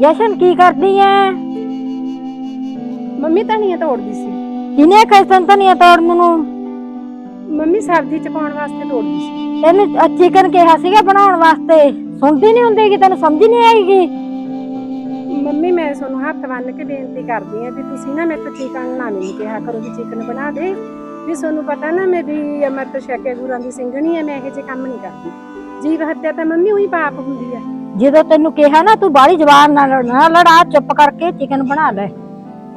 ਜਸ਼ਨ ਕੀ ਕਰਦੀ ਐ? ਮੰਮੀ ਧਨੀਆ ਤੋੜਦੀ ਸੀ। ਕਿਨੇ ਕੈਸਨ ਧਨੀਆ ਤੋੜਨ ਨੂੰ? ਮੰਮੀ ਸਬਜ਼ੀ ਚ ਪਾਉਣ ਵਾਸਤੇ ਤੋੜਦੀ ਸੀ। ਤੈਨੂੰ ਚਿਕਨ ਕਿਹਾ ਸੀਗਾ ਬਣਾਉਣ ਵਾਸਤੇ। ਸੁਣਦੀ ਨਹੀਂ ਹੁੰਦੀ ਕਿ ਤੈਨੂੰ ਸਮਝ ਨਹੀਂ ਆਏਗੀ ਮੰਮੀ ਮੈਂ ਤੁਹਾਨੂੰ ਹੱਥ ਬੰਨ ਕੇ ਬੇਨਤੀ ਕਰਦੀ ਆ ਵੀ ਤੁਸੀਂ ਨਾ ਮੇਰੇ ਤੋਂ ਚਿਕਨ ਨਾ ਮੈਨੂੰ ਕਿਹਾ ਕਰੋ ਵੀ ਚਿਕਨ ਬਣਾ ਦੇ। ਵੀ ਤੁਹਾਨੂੰ ਪਤਾ ਨਾ ਮੈਂ ਵੀ ਅਮਰਤ ਛਕੇ ਗੁਰਾਂ ਦੀ ਸਿੰਘਣੀ ਆ ਮੈਂ ਇਹੋ ਜਿਹੇ ਕੰਮ ਨਹੀਂ ਕਰਦੀ। ਜੀਵ ਹੱਤਿਆ ਤਾਂ ਮੰਮੀ ਉਹੀ ਪਾਪ ਹੁੰਦੀ ਆ ਜਦੋਂ ਤੈਨੂੰ ਕਿਹਾ ਨਾ ਤੂੰ ਬਾਹਲੀ ਜ਼ਬਾਨ ਨਾਲ ਨਾ ਲੜਾ ਚੁੱਪ ਕਰਕੇ ਚਿਕਨ ਬਣਾ ਲੈ।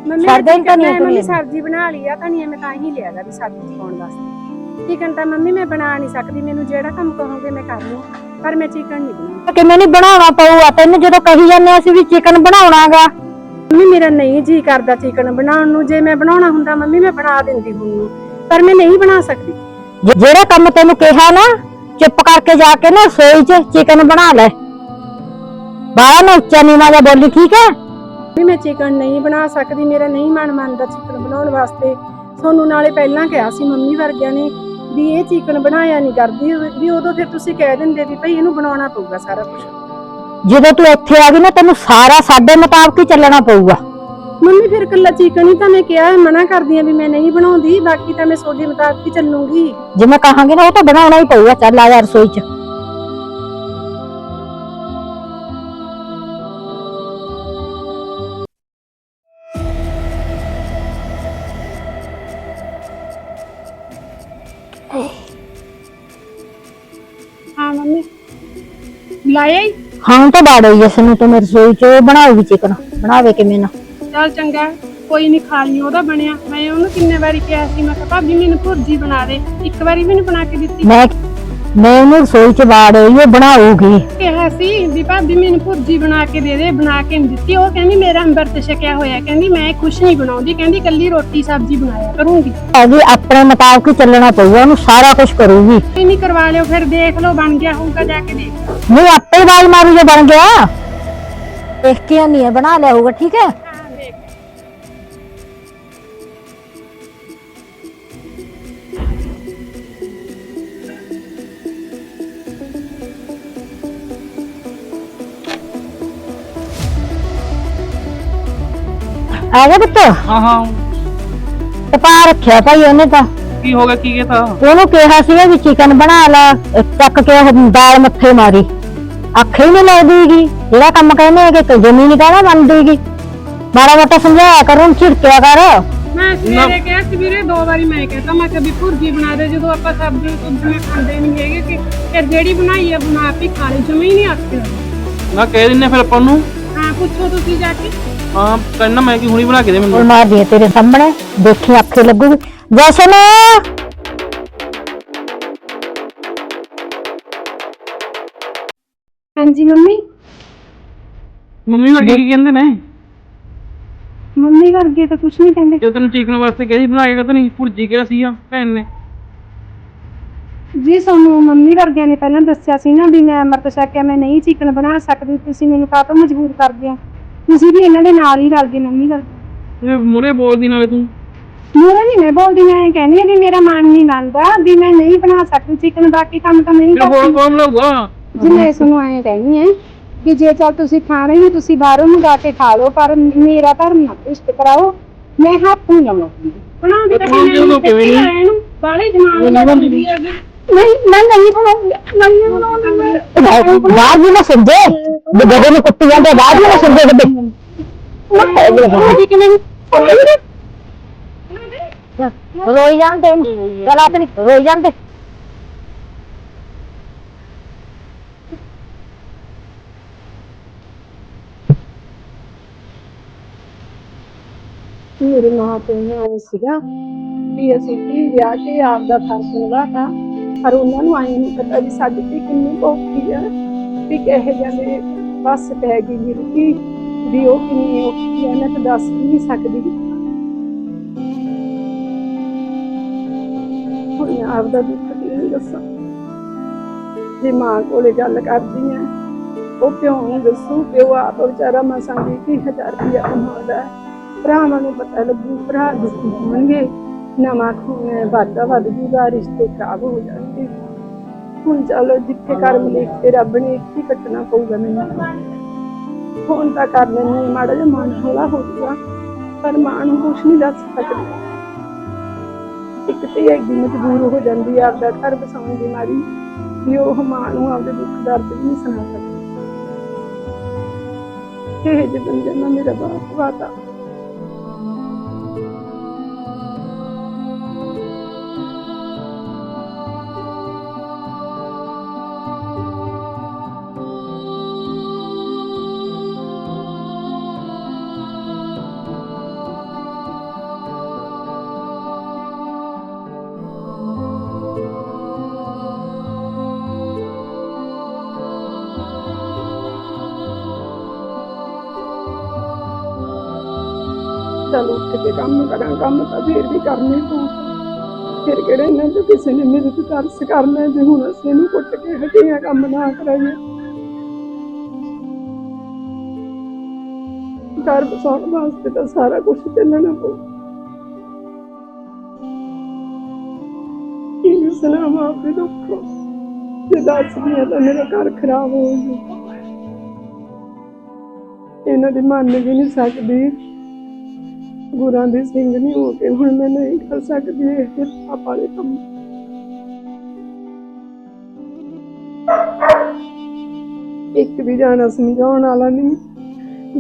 ਮੰਮੀ ਦੇਣ ਚਿਕਨ ਧਨੀਆ ਮੈਂ ਮੰਮੀ। ਸਬਜ਼ੀ ਬਣਾ ਲਈ ਆ ਧਨੀਆ ਮੈਂ ਤਾਂ ਹੀ ਲਿਆ ਗਾ ਵੀ ਸਬਜ਼ੀ ਚ ਪਾਉਣ ਵਾਸਤੇ। ਚਿਕਨ ਤਾਂ ਮੰਮੀ ਮੈਂ ਬਣਾ ਨਹੀਂ ਸਕਦੀ ਮੈਨੂੰ ਜਿਹੜਾ ਕੰਮ ਕਹੋਗੇ ਮੈਂ ਕਰ ਲੂੰ ਪਰ ਮੈਂ ਚਿਕਨ ਨਹੀਂ ਬਣਾਉਂਦੀ। ਕਿਵੇਂ ਨਹੀਂ ਬਣਾਉਣਾ ਪਊਗਾ? ਤੈਨੂੰ ਜਦੋਂ ਕਹੀ ਜਾਂਦੇ ਅਸੀਂ ਵੀ ਚਿਕਨ ਬਣਾਉਣਾਗਾ। ਮੰਮੀ ਮੇਰਾ ਨਹੀਂ ਜੀ ਕਰਦਾ ਚਿਕਨ ਬਣਾਉਣ ਨੂੰ। ਜੇ ਮੈਂ ਬਣਾਉਣਾ ਹੁੰਦਾ ਮੰਮੀ ਮੈਂ ਬਣਾ ਦਿੰਦੀ ਹੁਣ ਪਰ ਮੈਂ ਨਹੀਂ ਬਣਾ ਸਕਦੀ। ਜਿਹੜਾ ਕੰਮ ਤੈਨੂੰ ਕਿਹਾ ਨਾ ਚੁੱਪ ਕਰਕੇ ਜਾ ਕੇ ਨਾ ਰਸੋਈ 'ਚ ਚਿਕਨ ਬਣਾ ਲੈ। ਬਾਹਰ ਨਾ ਉੱਚਾ ਨੀਵਾਂ ਜਿਹਾ ਬੋਲੀ ਠੀਕ ਹੈ? ਵੀ ਮੈਂ ਚਿਕਨ ਨਹੀਂ ਬਣਾ ਸਕਦੀ ਮੇਰਾ ਨਹੀਂ ਮਨ ਮੰਨਦਾ ਚਿਕਨ ਬਣਾਉਣ ਵਾਸਤੇ। ਤੁਹਾਨੂੰ ਨਾਲੇ ਪਹਿਲਾਂ ਕਿਹਾ ਸੀ ਮੰਮੀ ਵਰਗਿਆਂ ਨੇ ਵੀ ਇਹ ਚਿਕਨ ਬਣਾਇਆ ਨਹੀਂ ਕਰਦੀ ਵੀ ਉਦੋਂ ਫਿਰ ਤੁਸੀਂ ਕਹਿ ਦਿੰਦੇ ਵੀ ਭਈ ਇਹਨੂੰ ਬਣਾਉਣਾ ਪਊਗਾ ਸਾਰਾ ਕੁਝ ਜਦੋਂ ਤੂੰ ਇੱਥੇ ਆ ਗਈ ਨਾ ਤੈਨੂੰ ਸਾਰਾ ਸਾਡੇ ਮੁਤਾਬਕ ਹੀ ਚੱਲਣਾ ਪਊਗਾ। ਮੰਮੀ ਫਿਰ ਕੱਲਾ ਚਿਕਨ ਹੀ ਤਾਂ ਮੈਂ ਕਿਹਾ ਮਨਾ ਕਰਦੀ ਆ ਵੀ ਮੈਂ ਨਹੀਂ ਬਣਾਉਂਦੀ ਬਾਕੀ ਤਾਂ ਮੈਂ ਤੁਹਾਡੇ ਮੁਤਾਬਕ ਹੀ ਚੱਲੂੰਗੀ। ਜੇ ਮੈਂ ਕਹਾਂਗੀ ਨਾ ਉਹ ਤਾਂ ਬਣਾਉਣਾ ਹੀ ਪਊਗਾ ਚੱਲ ਆ ਜਾ ਰਸੋਈ 'ਚ। ਲਾਇਆ ਹੀ ਹਾਂ ਤਾਂ ਬਾੜੋ ਜਸ ਨੂੰ ਤੂੰ ਮੇਰੀ ਰਸੋਈ 'ਚ ਉਹ ਬਣਾਉਗੀ ਚਿਕਨ ਬਣਾਵੇ ਕਿਵੇਂ ਨਾ। ਚੱਲ ਚੰਗਾ ਕੋਈ ਨਹੀਂ ਖਾ ਲਈ ਉਹਦਾ ਬਣਿਆ। ਮੈਂ ਉਹਨੂੰ ਕਿੰਨੇ ਵਾਰੀ ਕਿਹਾ ਸੀ ਮੈਂ ਕਿਹਾ ਭਾਬੀ ਮੈਨੂੰ ਭੁਰਜੀ ਬਣਾ ਦੇ। ਇੱਕ ਵਾਰੀ ਵੀ ਨਹੀਂ ਬਣਾ ਕੇ ਦਿੱਤੀ। ਮੈਂ ਮੈਂ ਉਹਨੂੰ ਰਸੋਈ 'ਚ ਬਾੜੋ ਉਹ ਬਣਾਉਗੀ ਕਿਹਾ ਸੀ ਵੀ ਭਾਬੀ ਮੈਨੂੰ ਭੁਰਜੀ ਬਣਾ ਕੇ ਦੇ ਦੇ ਬਣਾ ਕੇ ਨਹੀਂ ਦਿੱਤੀ। ਉਹ ਕਹਿੰਦੀ ਮੇਰਾ ਅੰਮ੍ਰਿਤ ਛਕਿਆ ਹੋਇਆ ਕਹਿੰਦੀ ਮੈਂ ਕੁਛ ਨਹੀਂ ਬਣਾਉਂਦੀ। ਕਹਿੰਦੀ ਕੱਲੀ ਰੋਟੀ ਸਬਜ਼ੀ ਬਣਾਇਆ ਕਰੂੰਗੀ। ਅਜੀ ਆਪਣੇ ਮੁਤਾਬਕ ਹੀ ਚੱਲਣਾ ਪਊਗਾ ਉਹਨੂੰ ਸਾਰਾ ਕੁਝ ਕਰੂਗੀ। ਕੋਈ ਨਹੀਂ ਕਰਵਾ ਲਿਓ ਫਿਰ ਦੇਖ ਲਓ ਬਣ ਗਿਆ ਹੋਊਗਾ ਜਾ ਕੇ ਦੇਖ। ਨਹੀਂ ਆਪੇ ਹੀ ਬਾਲ ਮਾਰੂ ਜੇ ਬਣ ਗਿਆ। ਦੇਖ ਕੇ ਨਹੀਂ ਬਣਾ ਲਿਆ ਹੋਊਗਾ ਠੀਕ ਹੈ? ਆ ਗਿਆ ਪੁੱਤ? ਹਾਂ ਹਾਂ। ਤੇ ਪਾ ਰੱਖਿਆ ਭਾਈ ਉਹਨੇ ਤਾਂ। ਕੀ ਹੋ ਗਿਆ ਕੀ ਕੀਤਾ? ਉਹਨੂੰ ਕਿਹਾ ਸੀਗਾ ਵੀ ਚਿਕਨ ਬਣਾ ਲੈ ਚੱਕ ਕੇ ਉਹ ਦਾਲ ਮੱਥੇ ਮਾਰੀ। ਅੱਖ ਹੀ ਨਹੀਂ ਲੱਗਦੀਗੀ। ਜਿਹੜਾ ਕੰਮ ਕਹਿੰਦੇ ਆ ਕਿ ਜ਼ਮੀਨ ਨਹੀਂ ਕਹਿਣਾ ਮੰਨਦੀਗੀ ਮਾੜਾ ਮੋਟਾ ਸਮਝਾਇਆ ਕਰ ਉਹਨੂੰ ਝਿੜਕਿਆ ਕਰ। ਮੈਂ ਸਵੇਰੇ ਕਿਹਾ ਸੀ ਵੀਰੇ ਦੋ ਵਾਰੀ ਮੈਂ ਕਹਿਤਾ ਮੈਂ ਕਦੀ ਭੁਰਜੀ ਬਣਾ ਦੇ ਜਦੋਂ ਆਪਾਂ ਸਬਜ਼ੀ ਸੁਬਜ਼ੀ ਖਾਂਦੇ ਨਹੀਂ ਹੈਗੇ ਕਿ ਫਿਰ ਜਿਹੜੀ ਬਣਾਈ ਆ ਬਣਾ ਕੇ ਖਾ ਲਈ ਜਮੇ ਹੀ ਆਖਦੇ ਨਾ ਕਹਿ ਦਿੰਨੇ ਫਿਰ ਆਪਾਂ ਨੂੰ। ਹਾਂ ਪੁੱਛੋ ਤੁਸੀਂ ਜਾ ਕੇ। ਹਾਂ ਕਹਿੰਦਾ ਮੈਂ ਕੀ ਹੁਣੀ ਬਣਾ ਕੇ ਦੇ ਉਹ ਮੈਨੂੰ ਮਾਰਦੀ ਆ ਤੇਰੇ ਸਾਹਮਣੇ ਦੇਖੀ ਅੱਖੇ ਲੱਗੂਗੀ। ਜਸ਼ਨ ਹਾਂਜੀ ਮੰਮੀ। ਮੰਮੀ ਵਰਗੇ ਕੀ ਕਹਿੰਦੇ ਨੇ? ਮੰਮੀ ਵਰਗੇ ਤਾਂ ਕੁਝ ਨਹੀਂ ਕਹਿੰਦੇ। ਜਦੋਂ ਤੈਨੂੰ ਚੀਕਣ ਵਾਸਤੇ ਕਹੀ ਬਣਾ ਕੇ ਕਦੋਂ ਨਹੀਂ ਭੁਰਜੀ ਕਿਹੜਾ ਸੀਗਾ ਭੈਣ ਨੇ। ਜੀ ਸਾਨੂੰ ਮੰਮੀ ਵਰਗਿਆਂ ਨੇ ਪਹਿਲਾਂ ਦੱਸਿਆ ਸੀ ਨਾ ਵੀ ਮੈਂ ਅੰਮ੍ਰਿਤ ਛਕਿਆ ਮੈਂ ਨਹੀਂ ਚਿਕਨ ਬਣਾ ਸਕਦੀ ਤੁਸੀਂ ਮੈਨੂੰ ਕਾਹਤੋਂ ਮਜਬੂਰ ਕਰਦੇ ਆ ਤੁਸੀਂ ਵੀ ਇਹਨਾਂ ਦੇ ਨਾਲ ਹੀ ਰਲ ਗਏ ਮੰਮੀ ਗੱਲ। ਇਹ ਮੂਰੇ ਬੋਲਦੀ ਨਾਲੇ ਤੂੰ। ਮੇਰਾ ਨਹੀਂ ਮੈਂ ਬੋਲਦੀ ਮੈਂ ਕਹਿੰਦੀ ਆ ਵੀ ਮੇਰਾ ਮਨ ਨਹੀਂ ਮੰਨਦਾ ਵੀ ਮੈਂ ਨਹੀਂ ਬਣਾ ਸਕਦੀ ਚਿਕਨ ਬਾਕੀ ਕੰਮ ਤਾਂ ਮੈਂ ਹੀ ਫਿਰ ਹੋਰ ਕਰਦੀ। ਕੌਣ ਲਾਊਗਾ? ਜੀ ਮੈਂ ਤੁਹਾਨੂੰ ਐਂ ਕਹਿੰਦੀ ਕਿ ਜੇ ਚੱਲ ਤੁਸੀਂ ਖਾ ਰਹੇ ਹੋ ਤੁਸੀਂ ਬਾਹਰੋਂ ਮੰਗਾ ਕੇ ਖਾ ਲਓ ਪਰ ਮੇਰਾ ਧਰਮ ਨਾ ਇਸ਼ਟ ਕਰਾਓ। ਮੈਂ ਹੱਥ ਨਹੀਂ ਲਾਉਂਦੀ। ਬਣਾਉਂਦੀ ਤਾਂ ਬਣਾਉਂਦੀ ਉਦੋਂ ਕਿਵੇਂ ਨੀ? ਇਹਨੂੰ ਬਾਹਲੇ ਦਿਮਾਗ ਉਹ ਨਹੀਂ। ਨਹੀਂ ਮੈਂ ਨਹੀਂ ਬਣਾਉਂਦੀ ਨਹੀਂ ਬਣਾਉਂਦੀ ਮੈਂ ਬਾਹਰ ਵੀ ਨਾ ਸਮਝੇ ਜਦੋਂ ਨੂੰ ਕੁੱਤੀ ਜਾਂਦੇ ਬਾਹਰ ਵੀ ਨਾ ਸਮਝੇ ਰੋਈ ਜਾਂਦੇ ਚਲ ਆਪਣੀ ਰੋਈ ਜਾਂਦੇ ਮੇਰੇ ਮਾਂ ਪਿਓ ਨੇ ਆਏ ਸੀਗਾ ਵੀ ਅਸੀਂ ਵੀ ਵਿਆਹ ਕੇ ਆਪ ਦਾ ਫਰਜ਼ ਨਿਭਾਤਾ ਪਰ ਉਹਨਾਂ ਨੂੰ ਆਏ ਨਹੀਂ ਪਤਾ ਵੀ ਸਾਡੀ ਤੇ ਕਿੰਨੀ ਔਖੀ ਆ, ਵੀ ਕਹੇ ਜਾਂਦੇ ਬਸ ਪੈ ਗਈ ਮਿਲਕੀ ਵੀ ਉਹ ਕਿੰਨੀ ਔਖੀ ਆ, ਮੈਂ ਤਾਂ ਦੱਸ ਵੀ ਨਹੀਂ ਸਕਦੀ। ਹੁਣ ਮੈਂ ਆਪ ਦੁੱਖ ਕਿਵੇਂ ਦੱਸਾਂ? ਜੇ ਮਾਂ ਕੋਲੇ ਗੱਲ ਕਰਦੀ ਆ, ਉਹ ਪਿਓ ਨੂੰ ਦੱਸੂ? ਪਿਓ ਆਪ ਵਿਚਾਰਾ ਮਸਾਂ ਦੀ ਹਜ਼ਾਰ ਰੁਪਇਆ ਕਮਾਉਂਦਾ ਭਰਾਵਾਂ ਨੂੰ ਪਤਾ ਲੱਗੂ, ਭਰਾ ਦੁਖੀ ਹੋਣਗੇ। ਨਵਾਂ ਖੂਨ ਵਾਧਾ ਵੱਧ ਜੂਗਾ, ਰਿਸ਼ਤੇ ਖਰਾਬ ਹੋ ਜਾਣਗੇ। ਹੁਣ ਚਲੋ ਜਿੱਥੇ ਕਰਮ ਲਿਖ ਕੇ ਰੱਬ ਨੇ ਇੱਥੇ ਹੀ ਕੱਟਣਾ ਪਊਗਾ ਮੈਨੂੰ। ਫੋਨ ਤਾਂ ਕਰ ਲੈਂਦੀ ਮਾੜਾ ਜਿਹਾ ਮਨ ਹੌਲਾ ਹੋ ਜਾਊਗਾ, ਪਰ ਮਾਂ ਨੂੰ ਕੁਛ ਨਹੀਂ ਦੱਸ ਸਕਦੀ। ਇੱਕ ਤੇ ਐਡੀ ਮਜਬੂਰ ਹੋ ਜਾਂਦੀ ਹੈ ਆਪਦਾ ਘਰ ਬਸਾਉਣ ਦੀ ਮਾਰੀ ਵੀ ਉਹ ਮਾਂ ਨੂੰ ਆਪਦੇ ਦੁੱਖ ਦਰਦ ਵੀ ਨਹੀਂ ਸੁਣਾ ਸਕਦੀ। ਇਹ ਜੇ ਬੰਦੇ ਨਾਲ ਮੇਰਾ ਬਾਪ ਵਾਤਾ ਚਲ ਉੱਠ ਕੇ ਕੰਮ ਕਰਾਂ, ਕੰਮ ਤਾਂ ਫੇਰ ਵੀ ਕਰਨੇ ਤੂੰ। ਫਿਰ ਕਿਹੜੇ ਇਹਨਾਂ ਤੋਂ ਕਿਸੇ ਨੇ ਮੇਰੇ ਤੇ ਤਰਸ ਕਰਨਾ ਜੇ ਹੁਣ ਅਸੀਂ ਇਹਨੂੰ ਕੁੱਟ ਕੇ ਹਟੇ ਆ, ਕੰਮ ਨਾ ਕਰਾਈਏ। ਘਰ ਬਸਾਉਣ ਵਾਸਤੇ ਤਾਂ ਸਾਰਾ ਕੁਝ ਚੱਲਣਾ ਪਊ। ਇਹ ਸੁਣਾਵਾਂ ਆਪਣੇ ਦੁੱਖ। ਜੇ ਦੱਸਦੀ ਆ ਤਾਂ ਮੇਰਾ ਘਰ ਖਰਾਬ ਹੋ ਜਾਊ। ਇਹਨਾਂ ਦੀ ਮੰਨ ਵੀ ਨਹੀਂ ਸਕਦੀ। ਗੁਰਾਂ ਦੇ ਸਿੰਘ ਨਹੀਂ ਹੋ ਕੇ ਹੁਣ ਮੈਂ ਨਹੀਂ ਕਰ ਸਕਦੀ ਇਹ ਪਾਪ ਵਾਲੇ ਕੰਮ। ਇੱਕ ਵੀ ਜਾਣਾ ਸਮਝਾਉਣ ਵਾਲਾ ਨਹੀਂ,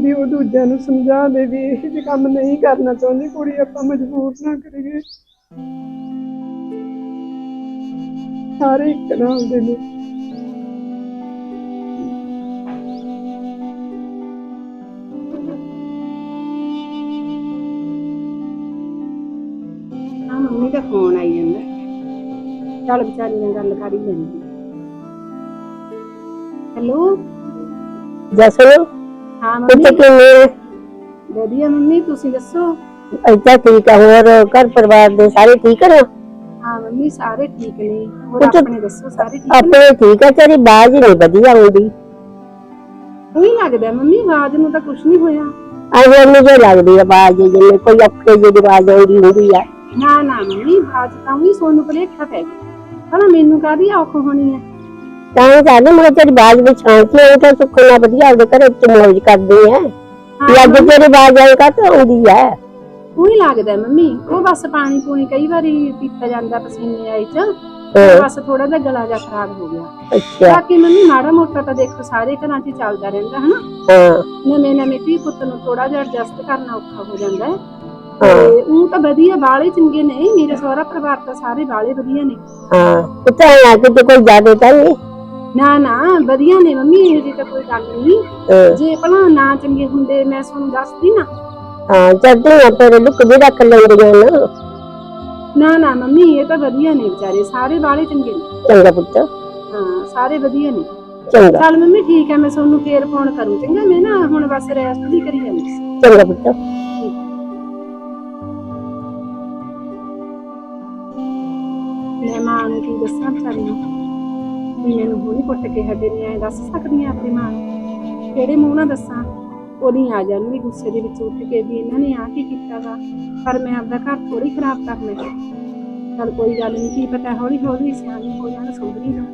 ਵੀ ਉਹ ਦੂਜਿਆਂ ਨੂੰ ਸਮਝਾ ਦੇ ਵੀ ਇਹ ਜੇ ਕੰਮ ਨਹੀਂ ਕਰਨਾ ਚਾਹੁੰਦੀ, ਕੁੜੀ ਆਪਾਂ ਮਜਬੂਰ ਨਾ ਕਰੀਏ। ਸਾਰੇ ਇੱਕ ਨਾਲ ਦੇ ਨੇ। ਚੱਲ ਵਿਚਾਰੀ ਨਾਲ ਗੱਲ ਕਰ ਹੀ ਲੈਂਦੀ। ਹੈਲੋ? ਜਸਨ ਹਾਂ ਕਿੱਥੇ ਮੰਮੀ। ਕਿਵੇਂ ਵਧੀਆ ਮੰਮੀ ਤੁਸੀਂ ਦੱਸੋ? ਇੱਥੇ ਠੀਕ ਆ ਹੋਰ ਘਰ ਪਰਿਵਾਰ ਦੇ ਸਾਰੇ ਠੀਕ ਨੇ? ਹਾਂ ਮੰਮੀ ਸਾਰੇ ਠੀਕ ਨੇ। ਹੋਰ ਕੁਛ- ਆਪਣੇ ਦੱਸੋ ਸਾਰੇ ਠੀਕ ਨੇ? ਆਪਣੇ ਠੀਕ ਆ ਤੇਰੀ ਬਾਜ ਨਹੀਂ ਵਧੀਆ ਆਉਂਦੀ। ਉਹੀ ਲੱਗਦਾ ਮੰਮੀ ਆਵਾਜ਼ ਨੂੰ ਤਾਂ ਕੁਝ ਨਹੀਂ ਹੋਇਆ। ਮੈਨੂੰ ਲੱਗਦੀ ਆ ਬਾਜ ਜਿਵੇਂ ਕੋਈ ਅੱਖੇ ਜਿਹੀ ਆਵਾਜ਼ ਆਉਂਦੀ ਹੁੰਦੀ ਆ। ਨਾ ਨਾ ਮੰਮੀ ਆਵਾਜ਼ ਤਾਂ ਉਹੀ ਸੋਨੂੰ ਭਲੇਖਾ ਪੈ ਗਿਆ। ਭਲਾ ਮੈਨੂੰ ਕਾਦੀ ਔਖ ਹੋਣੀ ਹੈ ਤਾਂ ਕਹਿੰਦੇ ਮੈਂ ਤੇਰੀ ਬਾਜ ਵਿੱਚ ਸ਼ਾਂਤੀ ਆਈ ਤਾਂ ਸੁੱਖ ਨਾਲ ਵਧੀਆ ਆਪਦੇ ਘਰੇ ਚ ਮੌਜ ਕਰਦੀ ਆ ਹਾਂ ਵੀ ਅੱਜ ਤੇਰੀ ਬਾਜ ਆਈ ਕਾ ਆਉਂਦੀ ਆ ਉਹੀ ਲੱਗਦਾ ਮੰਮੀ। ਉਹ ਬਸ ਪਾਣੀ ਪੂਣੀ ਕਈ ਵਾਰੀ ਪੀਤਾ ਜਾਂਦਾ ਪਸੀਨੇ ਆਈ ਚ ਹਾਂ, ਬਸ ਥੋੜਾ ਜਿਹਾ ਗਲਾ ਜਿਹਾ ਖਰਾਬ ਹੋ ਗਿਆ। ਅੱਛਾ। ਬਾਕੀ ਮੰਮੀ ਮਾੜਾ ਮੋਟਾ ਤਾਂ ਦੇਖੋ ਸਾਰੇ ਘਰਾਂ 'ਚ ਹੀ ਚੱਲਦਾ ਰਹਿੰਦਾ ਹਨਾ? ਹਾਂ। ਨਵੇਂ ਨਵੇਂ ਧੀ ਪੁੱਤ ਨੂੰ ਥੋੜਾ ਜਿਹਾ ਐਡਜਸਟ ਕਰਨਾ ਔਖਾ ਹੋ ਜਾਂਦਾ ਹੈ ਹਾਂ ਤੇ ਉਹ ਤਾਂ ਵਧੀਆ ਬਾਲੇ ਚੰਗੇ ਨੇ। ਮੇਰੇ ਸਹੁਰਾ ਪਰਿਵਾਰ ਤਾਂ ਸਾਰੇ ਬਾਲੇ ਵਧੀਆ ਨੇ। ਹਾਂ ਉੱਤੇ ਆ ਕੇ ਤੇ ਕੋਈ ਜ਼ਿਆਦਾ ਤਾਂ ਨਹੀਂ? ਨਾ ਨਾ ਵਧੀਆ ਨੇ ਮੰਮੀ ਇਹ ਜੀ ਤਾਂ ਕੋਈ ਗੱਲ ਨਹੀਂ। ਹਾਂ, ਜੇ ਭਲਾ ਨਾ ਚੰਗੇ ਹੁੰਦੇ ਮੈਂ ਤੁਹਾਨੂੰ ਦੱਸਦੀ ਨਾ। ਹਾਂ ਚੱਲਦੀ ਆ ਤੇਰੇ ਲੁੱਕ ਵੀ ਰੱਖ ਲੈਂਦੀਆਂ ਨਾ। ਨਾ ਨਾ ਮੰਮੀ ਇਹ ਤਾਂ ਵਧੀਆ ਨੇ ਵਿਚਾਰੇ। ਸਾਰੇ ਬਾਲੇ ਚੰਗੇ ਨੇ। ਚੰਗਾ ਪੁੱਤ। ਹਾਂ ਸਾਰੇ ਵਧੀਆ ਨੇ। ਚੰਗਾ। ਚੱਲ ਮੰਮੀ ਠੀਕ ਹੈ ਮੈਂ ਤੁਹਾਨੂੰ ਫੇਰ ਫੋਨ ਕਰੂੰ। ਚੰਗਾ ਮੈਂ ਨਾ ਹੁਣ ਬਸ ਰੈਸਟ ਵੀ ਕਰੀ ਜਾਂਦੀ ਚੰਗਾ ਪੁੱਤ। ਮੈਂ ਮਾਂ ਨੂੰ ਕੀ ਦੱਸਾਂ ਵਿਚਾਰੀ ਨੂੰ? ਵੀ ਮੈਨੂੰ ਹੁਣੀ ਕੁੱਟ ਕੇ ਹਟੇ ਨੇ, ਐ ਦੱਸ ਸਕਦੀ ਆ ਆਪਣੀ ਮਾਂ? ਨੂੰ ਕਿਹੜੇ ਮੂੰਹ ਨਾਲ ਦੱਸਾਂ? ਉਹਦੀ ਆ ਜਾਣਗੀ ਗੁੱਸੇ ਦੇ ਵਿੱਚ ਉੱਠ ਕੇ ਵੀ ਇਹਨਾਂ ਨੇ ਆ ਕੀ ਕੀਤਾ ਵਾ? ਪਰ ਮੈਂ ਆਪਦਾ ਘਰ ਥੋੜੀ ਖਰਾਬ ਕਰਨਾ ਹੈ ਚਲ ਕੋਈ ਗੱਲ ਨਹੀਂ ਕੀ ਪਤਾ ਹੌਲੀ ਹੌਲੀ ਸਿਆਣੀ ਹੋ ਜਾਣ ਸੁਧਰੀ ਜਾਣ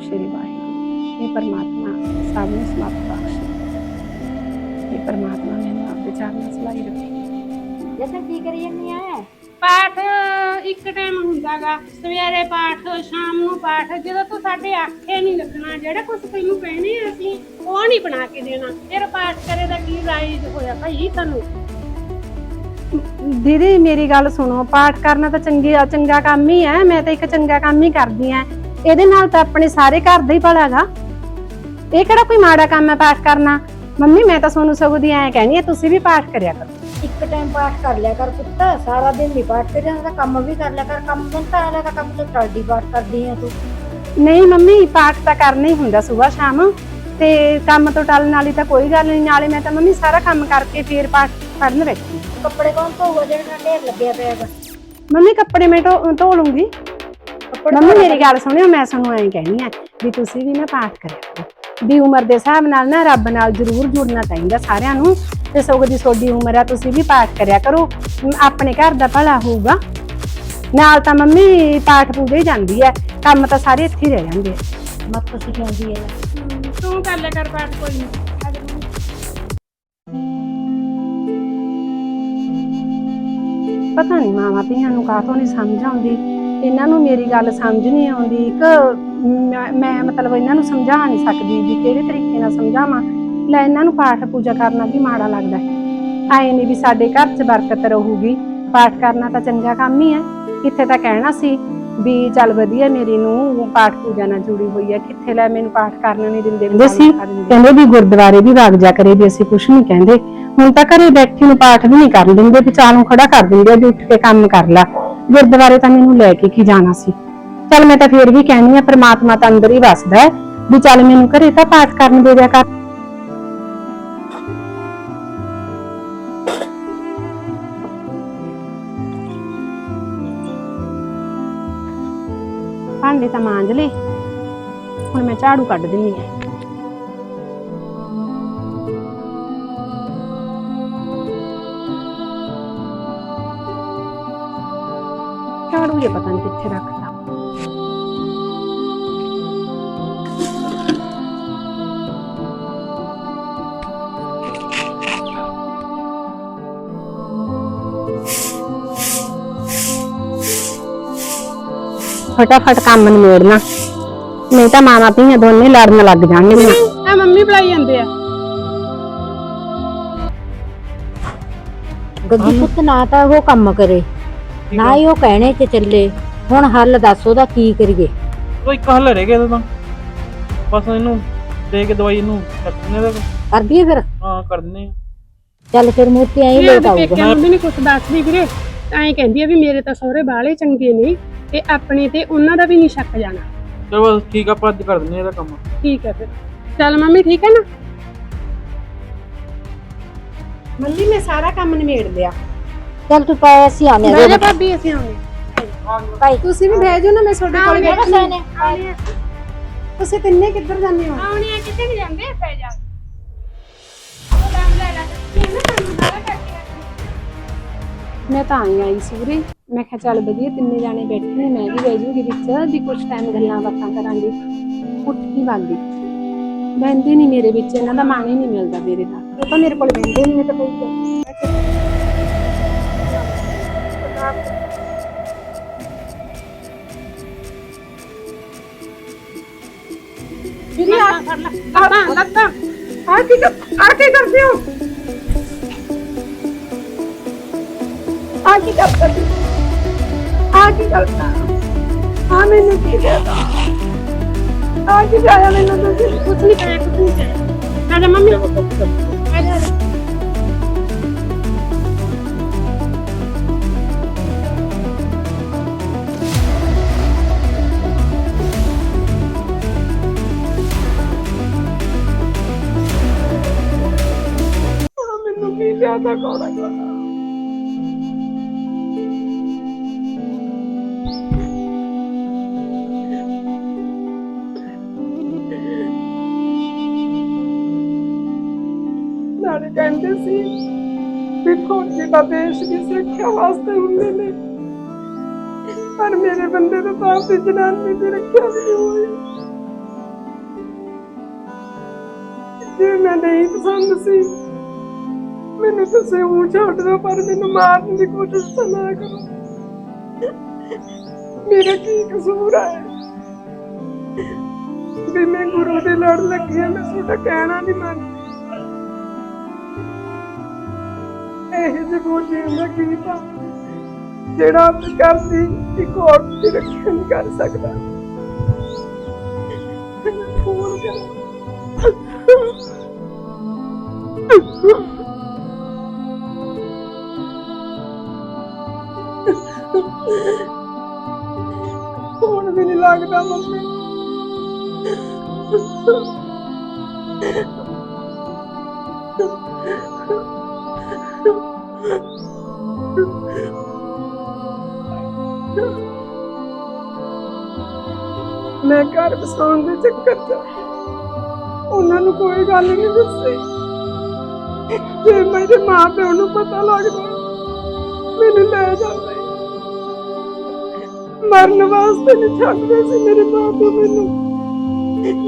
ਸ਼੍ਰੀ ਵਾਹਿਗੁਰੂ ਇਹ ਪਰਮਾਤਮਾ ਸਭ ਨੂੰ ਸਮਰਥ ਬਖਸ਼ੇ। ਇਹ ਪਰਮਾਤਮਾ ਮੈਨੂੰ ਆਪਦੇ ਚਰਨਾਂ ਸਲਾਈ ਰੱਖੇ। ਜਸਨ ਕੀ ਕਰੀ ਜੰਨੀ ਆ ਪਾਠ ਇੱਕ ਟਾਈਮ ਹੁੰਦਾਗਾ। ਸਵੇਰੇ ਪਾਠ, ਸ਼ਾਮ ਨੂੰ ਪਾਠ, ਜਦੋਂ ਤੂੰ ਸਾਡੇ ਆਖੇ ਨਹੀਂ ਲੱਗਣਾ, ਜਿਹੜਾ ਕੁਝ ਤੈਨੂੰ ਕਹਿਣੇ ਆ ਅਸੀਂ, ਉਹ ਨਹੀਂ ਬਣਾ ਕੇ ਦੇਣਾ। ਫਿਰ ਪਾਠ ਕਰੇ ਦਾ ਕੀ ਰਾਈਜ਼ ਹੋਇਆ ਭਾਈ ਤੁਹਾਨੂੰ ਦੀਦੀ, ਮੇਰੀ ਗੱਲ ਸੁਣੋ, ਪਾਠ ਕਰਨਾ ਤਾਂ ਚੰਗੀ, ਚੰਗਾ ਕੰਮ ਹੀ ਹੈ। ਮੈਂ ਤਾਂ ਇੱਕ ਚੰਗਾ ਕੰਮ ਹੀ ਕਰਦੀ ਆ ਇਹਦੇ ਨਾਲ ਤਾਂ ਆਪਣੇ ਸਾਰੇ ਘਰ ਦਾ ਹੀ ਭਲਾਗਾ ਇਹ ਕਿਹੜਾ ਕੋਈ ਮਾੜਾ ਕੰਮ ਹੈ ਪਾਠ ਕਰਨਾ? ਮੰਮੀ, ਮੈਂ ਤਾਂ ਸੋਨੂੰ ਸਗੋਂ ਦੀ ਐਂ ਕਹਿਣੀ ਆ, ਤੁਸੀਂ ਵੀ ਪਾਠ ਕਰਿਆ ਕਰੋ। ਇੱਕ ਟਾਈਮ ਪਾਠ ਕਰ ਲਿਆ ਕਰ ਪੁੱਤ ਸਾਰਾ ਦਿਨ ਨਹੀਂ ਪਾਠ ਕਰਿਆ ਜਾਂਦਾ ਕੰਮ ਵੀ ਕਰ ਲਿਆ ਕਰ ਕੰਮ ਤੋਂ ਤਾਂ ਆਇਆ ਕੰਮ ਤੋਂ ਟਲਦੀ ਪਾਠ ਕਰਦੀ ਆ ਤੂੰ। ਨਹੀਂ ਮੰਮੀ ਪਾਠ ਤਾਂ ਕਰਨਾ ਹੀ ਹੁੰਦਾ ਸਵੇਰ ਸ਼ਾਮ ਤੇ ਕੰਮ ਤੋਂ ਟਲਣ ਵਾਲੀ ਤਾਂ ਕੋਈ ਗੱਲ ਨਹੀਂ ਨਾਲੇ ਮੈਂ ਤਾਂ ਮੰਮੀ ਸਾਰਾ ਕੰਮ ਕਰਕੇ ਫੇਰ ਪਾਠ ਕਰਨ ਬੈਠੀ ਕੱਪੜੇ ਕੌਣ ਧੋਊਗਾ ਜਿਹੜਾ ਢੇਰ ਲੱਗਿਆ ਪਿਆ ਹੈਗਾ? ਮੰਮੀ ਕੱਪੜੇ ਮੈਂ ਧੋ ਧੋ ਲੂੰਗੀ। ਕੱਪੜੇ ਮੰਮੀ ਮੇਰੀ ਗੱਲ ਸੁਣਿਓ ਮੈਂ ਤੁਹਾਨੂੰ ਐਂ ਕਹਿਣੀ ਆ ਵੀ ਤੁਸੀਂ ਵੀ ਨਾ ਪਾਠ ਕਰਿਆ ਕਰੋ। ਵੀ ਉਮਰ ਦੇ ਹਿਸਾਬ ਨਾਲ ਨਾ ਰੱਬ ਨਾਲ ਜ਼ਰੂਰ ਜੁੜਨਾ ਚਾਹੀਦਾ ਸਾਰਿਆਂ ਨੂੰ। ਤੇ ਸਗੋਂ ਦੀ ਤੁਹਾਡੀ ਉਮਰ ਆ ਤੁਸੀਂ ਵੀ ਪਾਠ ਕਰਿਆ ਕਰੋ। ਆਪਣੇ ਘਰ ਦਾ ਭਲਾ ਹੋਊਗਾ। ਨਾਲ ਤਾਂ ਮੰਮੀ ਪਾਠ ਪੂਜਾ ਜਾਂਦੀ ਹੈ ਕੰਮ ਤਾਂ ਸਾਰੇ ਇੱਥੇ ਰਹਿ ਜਾਂਦੇ ਮਤ ਤੁਸੀਂ ਕਹਿੰਦੀ ਹੈ ਤੂੰ ਕਰ ਲੈ ਕਰ ਪਾਠ ਕੋਈ ਨਹੀਂ। ਪਤਾ ਨਹੀਂ ਮਾਮਾ ਪੀਆਂ ਨੂੰ ਕਾਹਤੋਂ ਨਹੀਂ ਸਮਝ ਆਉਂਦੀ। ਇਹਨਾਂ ਨੂੰ ਮੇਰੀ ਗੱਲ ਸਮਝ ਨਹੀਂ ਆਉਂਦੀ। ਇੱਕ ਮੈਂ ਮੈਂ ਮਤਲਬ ਇਹਨਾਂ ਨੂੰ ਸਮਝਾ ਨਹੀਂ ਸਕਦੀ ਵੀ ਕਿਹੜੇ ਤਰੀਕੇ ਨਾਲ ਸਮਝਾਵਾਂ। ਲੈ ਇਹਨਾਂ ਨੂੰ ਪਾਠ ਪੂਜਾ ਕਰਨਾ ਵੀ ਮਾੜਾ ਲੱਗਦਾ ਆਏ ਨਹੀਂ ਵੀ ਸਾਡੇ ਘਰ 'ਚ ਬਰਕਤ ਰਹੂਗੀ। ਪਾਠ ਕਰਨਾ ਤਾਂ ਚੰਗਾ ਕੰਮ ਹੀ ਹੈ। ਕਿੱਥੇ ਤਾਂ ਕਹਿਣਾ ਸੀ ਵੀ ਚੱਲ ਵਧੀਆ ਮੇਰੀ ਨੂੰ ਪਾਠ ਪੂਜਾ ਨਾਲ ਜੁੜੀ ਹੋਈ ਹੈ। ਕਿੱਥੇ ਲੈ ਮੈਨੂੰ ਪਾਠ ਕਰਨ ਨਹੀਂ ਦਿੰਦੇ ਕਹਿੰਦੇ ਸੀ। ਕਹਿੰਦੇ ਵੀ ਗੁਰਦੁਆਰੇ ਵੀ ਵਗ ਜਾ ਕਰੇ ਵੀ ਅਸੀਂ ਕੁਛ ਨਹੀਂ ਕਹਿੰਦੇ। ਹੁਣ ਤਾਂ ਘਰੇ ਬੈਠੀ ਨੂੰ ਪਾਠ ਵੀ ਨਹੀਂ ਕਰਨ ਦਿੰਦੇ ਵੀ ਚਾਹ ਨੂੰ ਖੜਾ ਕਰ ਦਿੰਦੇ ਆ ਵੀ ਉੱਠ ਕੇ ਕੰਮ ਕਰ ਲੈ। ਗੁਰਦੁਆਰੇ ਤਾਂ ਮੈਨੂੰ ਲੈ ਕੇ ਕੀ ਜਾਣਾ ਸੀ। ਚੱਲ ਮੈਂ ਤਾਂ ਫੇਰ ਵੀ ਕਹਿੰਦੀ ਆ ਪ੍ਰਮਾਤਮਾ ਤਾਂ ਅੰਦਰ ਹੀ ਵਸਦਾ ਹੈ। ਵੀ ਚੱਲ ਮੈਨੂੰ ਘਰੇ ਤਾਂ ਪਾਠ ਕਰਨ ਦੇ ਦਿਆ ਕਰ। ਭਾਂਡੇ ਤਾਂ ਮਾਂਜ ਲਏ। ਹੁਣ ਮੈਂ ਝਾੜੂ ਕੱਢ ਦਿੰਨੀ ਆ ਝਾੜੂ ਇਹ ਪਤਾ ਨਹੀਂ ਕਿੱਥੇ ਰੱਖ ਫਟਾਫਟ ਕੰਮ ਨਿਬੇੜਨਾ ਨਹੀਂ ਤਾਂ ਮਾਵਾਂ ਧੀਆਂ ਦੋਨੇ ਲੜਨ ਲੱਗ ਜਾਣਗੀਆਂ ਆ ਮੰਮੀ ਬੁਲਾਈ ਜਾਂਦੇ ਆ। ਗੱਗੀ ਪੁੱਤ ਨਾ ਤਾਂ ਉਹ ਕੰਮ ਕਰੇ ਨਾ ਹੀ ਉਹ ਕਹਿਣੇ ਤੇ ਚੱਲੇ। ਹੁਣ ਹੱਲ ਦੱਸ ਉਹਦਾ ਕੀ ਕਰੀਏ। ਉਹ ਇੱਕ ਹੱਲ ਰਹਿ ਗਿਆ ਇਹਦਾ ਤਾਂ ਬਸ ਇਹਨੂੰ ਦੇ ਕੇ ਦਵਾਈ ਇਹਨੂੰ ਕਰ ਦਿੰਦੇ ਆ ਕਰ ਦਈਏ ਫਿਰ? ਹਾਂ ਕਰ ਦਿੰਦੇ ਆ। ਚੱਲ ਫਿਰ ਮੂਰਤੀ ਐਂ ਇਹ ਲੋਟ ਉਹਦੇ ਆਊਗਾ। ਪੇਕਿਆਂ ਨੂੰ ਵੀ ਨਹੀਂ ਕੁਝ ਦੱਸਦੀ ਵੀਰੇ। ਐਂ ਕਹਿੰਦੀ ਆ ਵੀ ਮੇਰੇ ਤਾਂ ਸਹੁਰੇ ਬਾਲੇ ਚੰਗੇ ਨੇ। ਤੇ ਆਪਣੇ ਤੇ ਉਹਨਾਂ ਦਾ ਵੀ ਨਹੀਂ ਸ਼ੱਕ ਜਾਣਾ। ਚਲੋ ਬਸ ਠੀਕ ਆ ਆਪਾਂ ਅੱਜ ਕਰ ਦਿੰਦੇ ਆ ਇਹਦਾ ਕੰਮ। ਠੀਕ ਹੈ ਫਿਰ। ਚੱਲ ਮੰਮੀ ਠੀਕ ਹੈ ਨਾ? ਮੰਮੀ ਮੈਂ ਸਾਰਾ ਕੰਮ ਨਿਬੇੜ ਲਿਆ। ਚੱਲ ਤੂੰ ਪਾਇਆ ਸੀ ਆਨੇ ਮੈਂ ਕਿਹਾ ਭਾਬੀ ਅਸੀਂ ਆਉਂਦੇ ਭਾਈ। ਤੁਸੀਂ ਵੀ ਬਹਿ ਜਾਓ ਨਾ ਮੈਂ ਤੁਹਾਡੇ ਕੋਲ ਬੈਠੀ ਹਾਂ। ਤੁਸੀਂ ਤਿੰਨੇ ਕਿੱਧਰ ਜਾਂਦੇ ਹੋ? ਆਉਣੇ ਆ ਕਿਤੇ ਨਹੀਂ ਜਾਂਦੇ ਪੈ ਜਾ। ਮੈਂ ਤਾਂ ਆਈ ਆਈ ਸੂਰੇ ਮੈਂ ਕਿਹਾ ਚੱਲ ਵਧੀਆ ਤਿੰਨੇ ਜਾਣੇ ਬੈਠੇ ਨੇ ਮੈਂ ਵੀ ਬਹਿ ਜੂਗੀ ਵਿੱਚ ਵੀ ਕੁਝ ਟਾਈਮ ਗੱਲਾਂ ਬਾਤਾਂ ਕਰਾਂਗੇ। ਉੱਠ ਕੀ ਬੰਦੀ ਬਹਿੰਦੇ ਨਹੀਂ ਮੇਰੇ ਵਿੱਚ ਇਹਨਾਂ ਦਾ ਮਾਣ ਹੀ ਨਹੀਂ ਮਿਲਦਾ ਮੇਰੇ ਦਾ। ਉਹ ਤਾਂ ਮੇਰੇ ਕੋਲ ਬਹਿੰਦੇ ਨਹੀਂ ਮੈਂ ਤਾਂ ਬਈ ਵੀਰੇ ਆ ਫੜ ਲੈ। ਲੱਤਾਂ ਲੱਤਾਂ। ਆ ਕੀ ਆ ਕੀ ਕਰਦੇ ਹੋ? ਆ ਕੀ ਕਰਦੇ? ਆ ਕੀ ਕਰਦਾ? ਆ ਮੈਨੂੰ ਕੀ ਕਹਦਾ ਆ ਕੀ ਜਾਇਆ ਮੈਨੂੰ ਤੁਸੀਂ ਕੁਝ ਨਹੀਂ ਕਰਿਆ ਕੁਝ ਨਹੀਂ ਕਰਿਆ ਆ ਜਾ ਮੰਮੀ। ਆ ਜਾ। ਆ ਜਾ। ਆ ਮੈਨੂੰ ਕੀ ਜ਼ਿਆਦਾ ਕੋੜਾ ਕੋੜਾ ਸੀ ਵੀ ਫੌਜੀ ਦੇਸ਼ ਦੀ ਸੁਰੱਖਿਆ ਵਾਸਤੇ ਹੁੰਦੇ ਨੇ ਪਰ ਮੇਰੇ ਬੰਦੇ ਤੋਂ ਤਾਂ ਆਪਣੀ ਜਨਾਨੀ ਦੀ ਰੱਖਿਆ ਵੀ ਹੋਈ ਜੇ ਮੈਂ ਨਹੀਂ ਪਸੰਦ ਸੀ ਮੈਨੂੰ ਤੁਸੀਂ ਉਹ ਛੱਡ ਦਿਓ ਪਰ ਮੈਨੂੰ ਮਾਰਨ ਦੀ ਕੋਸ਼ਿਸ਼ ਤਾਂ ਨਾ ਕਰੋ ਮੇਰਾ ਕੀ ਕਸੂਰ ਹੈ ਵੀ ਮੈਂ ਗੁਰੂ ਦੇ ਲੜ ਲੱਗੀ ਹਾਂ ਮੈਂ ਤੁਹਾਡਾ ਕਹਿਣਾ ਨਹੀਂ ਮੰਨਦੀ ਇਹ ਜਿਹੇ ਬੋਝੇ ਹੁੰਦਾ ਕੀ ਜਿਹੜਾ ਕਰਦੀ, ਇੱਕ ਔਰਤ ਦੀ ਰੱਖਿਆ ਕਰ ਸਕਦਾ। ਫੋਨ ਕਰ। ਹੁਣ ਵੀ ਨਹੀਂ ਲੱਗਦਾ ਮੰਮੀ। ਮੈਂ ਘਰ ਵਸਾਉਣ ਦੇ ਚੱਕਰ 'ਚ ਉਹਨਾਂ ਨੂੰ ਕੋਈ ਗੱਲ ਨਹੀਂ ਦੱਸੀ। ਜੇ ਮੇਰੇ ਮਾਂ ਪਿਓ ਨੂੰ ਪਤਾ ਲੱਗਦਾ ਮੈਨੂੰ ਲੈ ਜਾਂਦੇ। ਮਰਨ ਵਾਸਤੇ ਨਹੀਂ ਛੱਡਦੇ ਸੀ ਮੇਰੇ ਮਾਂ ਪਿਓ ਮੈਨੂੰ।